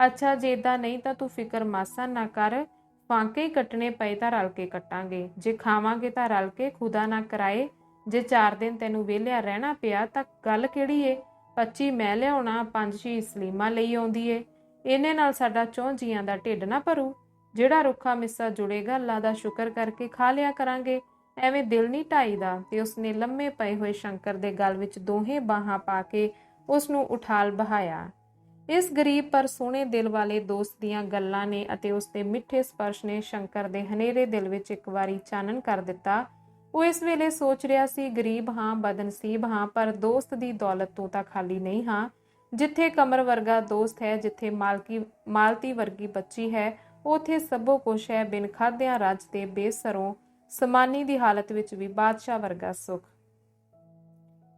ਅੱਛਾ, ਜੇ ਏਦਾਂ ਨਹੀਂ ਤਾਂ ਤੂੰ ਫਿਕਰ ਮਾਸਾ ਨਾ ਕਰ। ਫਾਂਕੇ ਹੀ ਕੱਟਣੇ ਪਏ ਤਾਂ ਰਲ ਕੇ ਕੱਟਾਂਗੇ। ਜੇ ਖਾਵਾਂਗੇ ਤਾਂ ਰਲ ਕੇ ਖੁਦਾ ਨਾ ਕਰਾਏ। ਜੇ 4 ਦਿਨ ਤੈਨੂੰ ਵਿਹਲਿਆ ਰਹਿਣਾ ਪਿਆ ਤਾਂ ਗੱਲ ਕਿਹੜੀ ਏ? 25 ਮੈਂ ਲਿਆਉਣਾ, ਪੰਜ ਛੇ ਸਲੀਮਾ ਲਈ ਆਉਂਦੀ ਏ। ਇਹਨੇ ਨਾਲ ਸਾਡਾ ਚੌਂ ਜੀਆਂ ਦਾ ਢਿੱਡ ਨਾ ਭਰੂ। ਜਿਹੜਾ ਰੁੱਖਾ ਮਿੱਸਾ ਜੁੜੇਗਾ ਅੱਲਾ ਦਾ ਸ਼ੁਕਰ ਕਰਕੇ ਖਾ ਲਿਆ ਕਰਾਂਗੇ। ਐਵੇਂ ਦਿਲ ਨਹੀਂ ਢਾਈਦਾ ਤੇ ਉਸਨੇ ਲੰਮੇ ਪਏ ਹੋਏ ਸ਼ੰਕਰ ਦੇ ਗਲ ਵਿੱਚ ਦੋਹੇ ਬਾਹਾਂ ਪਾ ਕੇ ਉਸ ਨੂੰ ਉਠਾਲ ਬਹਾਇਆ। ਇਸ ਗਰੀਬ ਪਰ ਸੋਹਣੇ ਦਿਲ ਵਾਲੇ ਦੋਸਤ ਦੀਆਂ ਗੱਲਾਂ ਨੇ ਅਤੇ ਉਸ ਦੇ ਮਿੱਠੇ ਸਪਰਸ਼ ਨੇ ਸ਼ੰਕਰ ਦੇ ਹਨੇਰੇ ਦਿਲ ਵਿੱਚ ਇੱਕ ਵਾਰੀ ਚਾਨਣ ਕਰ ਦਿੱਤਾ। ਉਹ ਇਸ ਵੇਲੇ ਸੋਚ ਰਿਹਾ ਸੀ, ਗਰੀਬ ਹਾਂ, ਬਦਨਸੀਬ ਹਾਂ, ਪਰ ਦੋਸਤ ਦੀ ਦੌਲਤ ਤੋਂ ਤਾਂ ਖਾਲੀ ਨਹੀਂ ਹਾਂ। ਜਿੱਥੇ ਕਮਰ ਵਰਗਾ ਦੋਸਤ ਹੈ, ਜਿੱਥੇ ਮਾਲਕੀ, ਮਾਲਤੀ ਵਰਗੀ ਬੱਚੀ ਹੈ, ਉਥੇ ਸਭੋ ਕੁਛ ਹੈ। ਬਿਨ ਖਾਦਿਆਂ ਰੱਜ ਤੇ ਬੇਸਰੋਂ ਸਮਾਨੀ ਦੀ ਹਾਲਤ ਵਿੱਚ ਵੀ ਬਾਦਸ਼ਾਹ ਵਰਗਾ ਸੁਖ।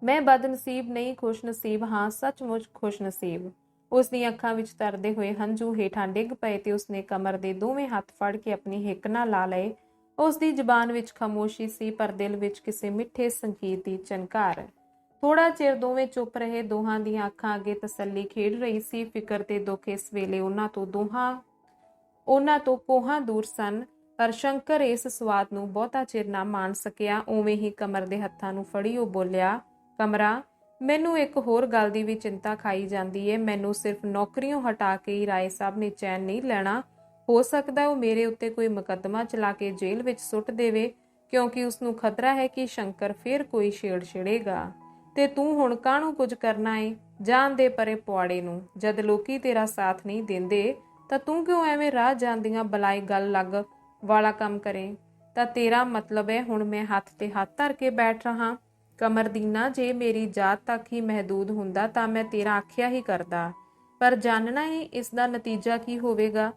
ਮੈਂ ਬਦਨਸੀਬ ਨਹੀਂ, ਖੁਸ਼ਨਸੀਬ ਹਾਂ, ਸੱਚਮੁੱਚ ਖੁਸ਼ਨਸੀਬ। ਉਸ ਦੀਆਂ ਅੱਖਾਂ ਵਿੱਚ ਤਰਦੇ ਹੋਏ ਹੰਝੂ ਹੇਠਾਂ ਡਿੱਗ ਪਏ ਤੇ ਉਸਨੇ ਕਮਰ ਦੇ ਦੋਵੇਂ ਹੱਥ ਫੜ ਕੇ ਆਪਣੀ ਹਿੱਕ ਨਾਲ ਲਾ ਲਏ। ਉਸ ਦੀ ਜ਼ੁਬਾਨ ਵਿੱਚ ਖਾਮੋਸ਼ੀ ਸੀ ਪਰ ਦਿਲ ਵਿੱਚ ਕਿਸੇ ਮਿੱਠੇ ਸੰਕੇਤ ਦੀ ਚਨਕਾਰ ਥੋੜਾ ਚਿਰ ਦੋਵੇਂ ਚੁੱਪ ਰਹੇ, ਦੋਹਾਂ ਦੀਆਂ ਅੱਖਾਂ ਅੱਗੇ ਤਸੱਲੀ ਖੇਡ ਰਹੀ ਸੀ। ਫਿਕਰ ਤੇ ਦੁੱਖ ਇਸ ਵੇਲੇ ਉਹਨਾਂ ਤੋਂ ਦੋਹਾਂ, ਉਹਨਾਂ ਤੋਂ ਕੋਹਾਂ ਦੂਰ ਸਨ। ਪਰ ਸ਼ੰਕਰ ਇਸ ਸਵਾਦ ਨੂੰ ਬਹੁਤਾ ਚਿਰ ਨਾ ਮਾਣ ਸਕਿਆ, ਉਵੇਂ ਹੀ ਕਮਰ ਦੇ ਹੱਥਾਂ ਨੂੰ ਫੜੀ ਉਹ ਬੋਲਿਆ, ਕਮਰਾ, ਮੈਨੂੰ ਇੱਕ ਹੋਰ ਗੱਲ ਦੀ ਵੀ ਚਿੰਤਾ ਖਾਈ ਜਾਂਦੀ ਏ, ਮੈਨੂੰ ਸਿਰਫ ਨੌਕਰੀਆਂ ਹਟਾ ਕੇ ਹੀ ਰਾਏ ਸਾਹਿਬ ਨੇ ਚੈਨ ਨਹੀਂ ਲੈਣਾ। ਹੋ ਸਕਦਾ ਉਹ ਮੇਰੇ ਉੱਤੇ ਕੋਈ ਮੁਕੱਦਮਾ ਚਲਾ ਕੇ ਜੇਲ੍ਹ ਵਿੱਚ ਸੁੱਟ ਦੇਵੇ, ਕਿਉਂਕਿ ਉਸ ਨੂੰ ਖਤਰਾ ਹੈ ਕਿ ਸ਼ੰਕਰ ਫੇਰ ਕੋਈ ਛੇੜ ਛੇੜੇਗਾ। ਤੇ ਤੂੰ ਹੁਣ ਕਾਹਨੂੰ ਕੁਝ ਕਰਨਾ ਏ? ਜਾਣ ਦੇ ਪਰੇ ਪੁਆੜੇ ਨੂੰ, ਜਦ ਲੋਕੀ ਤੇਰਾ ਸਾਥ ਨਹੀਂ ਦਿੰਦੇ, ਤਾਂ ਤੂੰ ਕਿਉਂ ਐਵੇਂ ਰਾਹ ਜਾਂਦੀਆਂ ਬਲਾਈ ਗੱਲ ਲੱਗ ਵਾਲਾ ਕੰਮ ਕਰੇ, ਤਾਂ ਤੇਰਾ ਮਤਲਬ ਹੈ ਹੁਣ ਮੈਂ ਹੱਥ ਤੇ ਹੱਥ ਧਰ ਕੇ ਬੈਠ ਰਹਾ। ਕਮਰਦੀਨਾ, ਜੇ ਮੇਰੀ ਜਾਤ ਤੱਕ ਹੀ ਮਹਦੂਦ ਹੁੰਦਾ, ਤਾਂ ਮੈਂ ਤੇਰਾ ਆਖਿਆ ਹੀ ਕਰਦਾ। ਪਰ ਜਾਣਨਾ ਹੀ ਇਸ ਦਾ ਨਤੀਜਾ ਕੀ ਹੋਵੇਗਾ?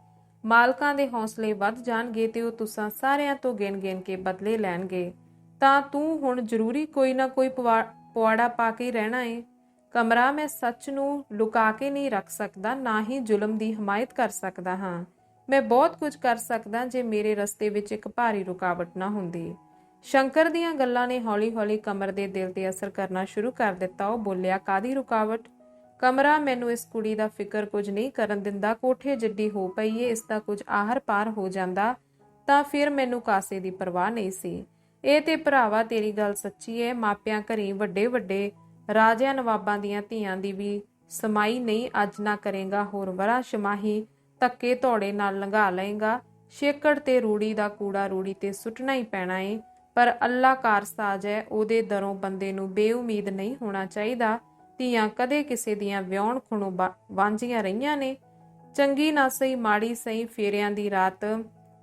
ਮਾਲਕਾਂ ਦੇ ਹੌਸਲੇ ਵੱਧ ਜਾਣਗੇ ਤੇ ਉਹ ਤੁਸਾਂ ਸਾਰਿਆਂ ਤੋਂ ਗਿਣ-ਗਿਣ ਕੇ ਬਦਲੇ ਲੈਣਗੇ। ਤਾਂ ਤੂੰ ਹੁਣ ਜ਼ਰੂਰੀ ਕੋਈ ਨਾ ਕੋਈ ਪਵਾ- ਪੁਆੜਾ ਪਾ ਕੇ ਰਹਿਣਾ ਏ। ਕਮਰਾ ਮੈਂ ਸੱਚ ਨੂੰ ਲੁਕਾ ਕੇ ਨਹੀਂ ਰੱਖ ਸਕਦਾ, ਨਾ ਹੀ ਜ਼ੁਲਮ ਦੀ ਹਮਾਇਤ ਕਰ ਸਕਦਾ ਹਾਂ। ਮੈਂ ਬਹੁਤ ਕੁਝ ਕਰ ਸਕਦਾ ਜੇ ਮੇਰੇ ਰਸਤੇ ਵਿੱਚ ਇੱਕ ਭਾਰੀ ਰੁਕਾਵਟ ਨਾ ਹੁੰਦੀ। ਸ਼ੰਕਰ ਦੀਆਂ ਗੱਲਾਂ ਨੇ ਹੌਲੀ-ਹੌਲੀ ਕਮਰ ਦੇ ਦਿਲ ਤੇ ਅਸਰ ਕਰਨਾ ਸ਼ੁਰੂ ਕਰ ਦਿੱਤਾ। ਉਹ ਬੋਲਿਆ ਕਾਦੀ ਰੁਕਾਵਟ? ਕਮਰਾ ਮੈਨੂੰ ਇਸ ਕੁੜੀ ਦਾ ਫਿਕਰ ਕੁਝ ਨਹੀਂ ਕਰਨ ਦਿੰਦਾ। ਕੋਠੇ ਜੱਡੀ ਹੋ ਪਈ ਏ, ਇਸ ਦਾ ਕੁਝ ਆਹਰ ਪਾਰ ਹੋ ਜਾਂਦਾ, ਤਾਂ ਫਿਰ ਮੈਨੂੰ ਕਾਸੇ ਦੀ ਪਰਵਾਹ ਨਹੀਂ ਸੀ। ਇਹ ਤੇ ਭਰਾਵਾ ਤੇਰੀ ਗੱਲ ਸੱਚੀ ਏ। ਮਾਪਿਆਂ ਘਰੀ ਵੱਡੇ ਵੱਡੇ ਰਾਜਿਆਂ ਨਵਾਬਾਂ ਦੀਆਂ ਧੀਆਂ ਦੀ ਵੀ ਸਮਾਈ ਨਹੀਂ ਅੱਜ ਨਾ ਕਰੇਗਾ। ਹੋਰ ਵਰਾ ਸ਼ਮਾਹੀ ਧੱਕੇ ਧੌੜੇ ਨਾਲ ਲੰਘਾ ਲਏਗਾ। ਛੇਕੜ ਤੇ ਰੂੜੀ ਦਾ ਕੂੜਾ ਰੂੜੀ ਤੇ ਸੁੱਟਣਾ ਹੀ ਪੈਣਾ ਏ। ਪਰ ਅੱਲਾ ਕਾਰਸਾਜ ਹੈ, ਉਹਦੇ ਦਰੋਂ ਬੰਦੇ ਨੂੰ ਬੇਉਮੀਦ ਨਹੀਂ ਹੋਣਾ ਚਾਹੀਦਾ। ਧੀਆਂ ਕਦੇ ਕਿਸੇ ਦੀਆਂ ਵਿਆਹਣ ਖੁਣੋਂ ਵਾਂਝੀਆਂ ਰਹੀਆਂ ਨੇ। ਚੰਗੀ ਨਾ ਸਹੀ, ਮਾੜੀ ਸਹੀ ਫੇਰਿਆਂ ਦੀ ਰਾਤ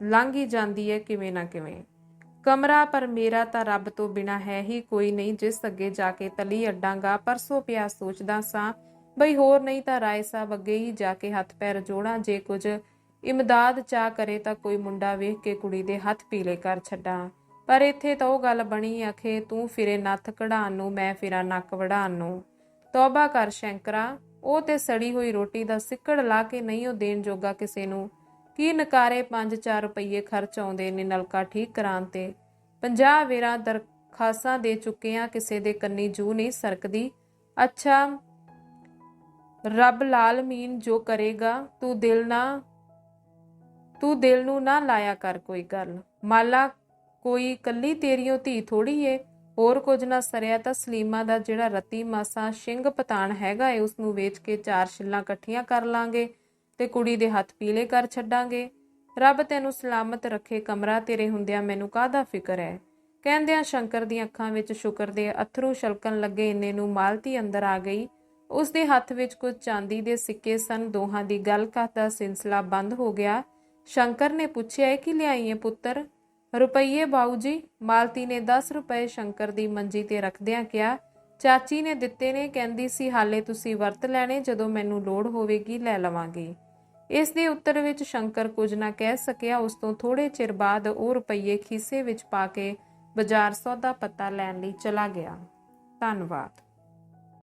ਲੰਘ ਹੀ ਜਾਂਦੀ ਹੈ ਕਿਵੇਂ ਨਾ ਕਿਵੇਂ। ਕਮਰਾ ਪਰ ਮੇਰਾ ਤਾਂ ਰੱਬ ਤੋਂ ਬਿਨਾ ਹੈ ਹੀ ਕੋਈ ਨਹੀਂ, ਜਿਸ ਅੱਗੇ ਜਾ ਕੇ ਤਲੀ ਅੱਡਾਂਗਾ, ਪਰਸੋਂ ਪਿਆ ਸੋਚਦਾ ਸਾਂ ਬਈ ਹੋਰ ਨਹੀਂ ਤਾਂ ਰਾਏ ਸਾਹਿਬ ਅੱਗੇ ਹੀ ਜਾ ਕੇ ਹੱਥ ਪੈਰ ਜੋੜਾਂ, ਜੇ ਕੁਝ ਇਮਦਾਦ ਚਾ ਕਰੇ ਤਾਂ ਕੋਈ ਮੁੰਡਾ ਵੇਖ ਕੇ ਕੁੜੀ ਦੇ ਹੱਥ ਪੀਲੇ ਕਰ ਛੱਡਾਂ। ਪਰ ਇੱਥੇ ਤਾਂ ਉਹ ਗੱਲ ਬਣੀ ਆਖੇ ਤੂੰ ਫਿਰੇ ਨੱਥ ਕਢਾਣ ਨੂੰ, ਮੈਂ ਫਿਰਾਂ ਨੱਕ ਵਢਾਣ ਨੂੰ। ਤੌਬਾ ਕਰ ਸ਼ੰਕਰਾ, ਉਹ ਤੇ ਸੜੀ ਹੋਈ ਰੋਟੀ ਦਾ ਸਿੱਕੜ ਲਾ ਕੇ ਨਹੀਂ ਉਹ ਦੇਣ ਜੋਗਾ ਕਿਸੇ ਨੂੰ। ਕੀ ਨਕਾਰੇ 5-4 ਰੁਪਏ ਖਰਚ ਆਉਂਦੇ ਨੇ ਨਲਕਾ ਠੀਕ ਕਰਾਉਣ ਤੇ? 50 ਵੇਰਾ ਦਰਖਾਸਾਂ ਦੇ ਚੁੱਕੇ ਆ ਕਿਸੇ ਦੇ ਕੰਨੀ ਜੂ ਨਹੀਂ ਸਰਕਦੀ। ਅੱਛਾ ਰੱਬ ਲਾਲ ਮੀਨ ਜੋ ਕਰੇਗਾ, ਤੂੰ ਦਿਲ ਨਾ, ਤੂੰ ਦਿਲ ਨੂੰ ਨਾ ਲਾਇਆ ਕਰ ਕੋਈ ਗੱਲ। ਮਾਲਾ, ਕੋਈ ਕੱਲੀ ਤੇਰੀਓ ਧੀ ਥੋੜੀ ਏ। ਹੋਰ ਕੁਝ ਨਾ ਸਰਿਆ ਤਾਂ ਸਲੀਮਾ ਦਾ ਜਿਹੜਾ ਰਤੀ ਮਾਸਾ ਸਿੰਘ ਪਤਾਣ ਹੈਗਾ ਏ ਉਸ ਨੂੰ ਵੇਚ ਕੇ ਚਾਰ ਛਿੱਲਾਂ ਇਕੱਠੀਆਂ ਕਰ ਲਾਂਗੇ ਤੇ ਕੁੜੀ ਦੇ ਹੱਥ ਪੀਲੇ ਕਰ ਛੱਡਾਂਗੇ। ਰੱਬ ਤੈਨੂੰ ਸਲਾਮਤ ਰੱਖੇ ਕਮਰਾ ਤੇਰੇ ਹੁੰਦਿਆਂ ਮੈਨੂੰ ਕਾਹਦਾ ਫਿਕਰ ਹੈ ਕਹਿੰਦਿਆਂ ਸ਼ੰਕਰ ਦੀਆਂ ਅੱਖਾਂ ਵਿੱਚ ਸ਼ੁਕਰ ਦੇ ਅਥਰੂ ਛਲਕਣ ਲੱਗੇ, ਇੰਨੇ ਨੂੰ ਮਾਲਤੀ ਅੰਦਰ ਆ ਗਈ। ਉਸ ਦੇ ਹੱਥ ਵਿੱਚ ਕੁਝ ਚਾਂਦੀ ਦੇ ਸਿੱਕੇ ਸਨ, ਦੋਹਾਂ ਦੀ ਗੱਲਕਥ ਦਾ ਸਿਲਸਿਲਾ ਬੰਦ ਹੋ ਗਿਆ। ਸ਼ੰਕਰ ਨੇ ਪੁੱਛਿਆ ਕਿ ਲਿਆਈਏ ਪੁੱਤਰ? ਰੁਪਈਏ ਬਾਊ ਜੀ। ਮਾਲਤੀ ਨੇ 10 ਰੁਪਏ ਸ਼ੰਕਰ ਦੀ ਮੰਜੀ ਤੇ ਰੱਖਦਿਆਂ ਕਿਹਾ, ਚਾਚੀ ਨੇ ਦਿੱਤੇ ਨੇ। ਕਹਿੰਦੀ ਸੀ, ਹਾਲੇ ਤੁਸੀਂ ਵਰਤ ਲੈਣੇ, ਜਦੋਂ ਮੈਨੂੰ ਲੋੜ ਹੋਵੇਗੀ, ਲੈ ਲਵਾਂਗੀ। ਇਸ ਦੇ ਉੱਤਰ ਵਿੱਚ ਸ਼ੰਕਰ ਕੁਝ ਨਾ ਕਹਿ ਸਕਿਆ। ਉਸ ਤੋਂ ਥੋੜੇ ਚਿਰ ਬਾਅਦ ਉਹ ਰੁਪਈਏ ਖੀਸੇ ਵਿੱਚ ਪਾ ਕੇ ਬਾਜ਼ਾਰ ਸੌਦਾ ਪੱਤਾ ਲੈਣ ਲਈ ਚਲਾ ਗਿਆ। ਧੰਨਵਾਦ।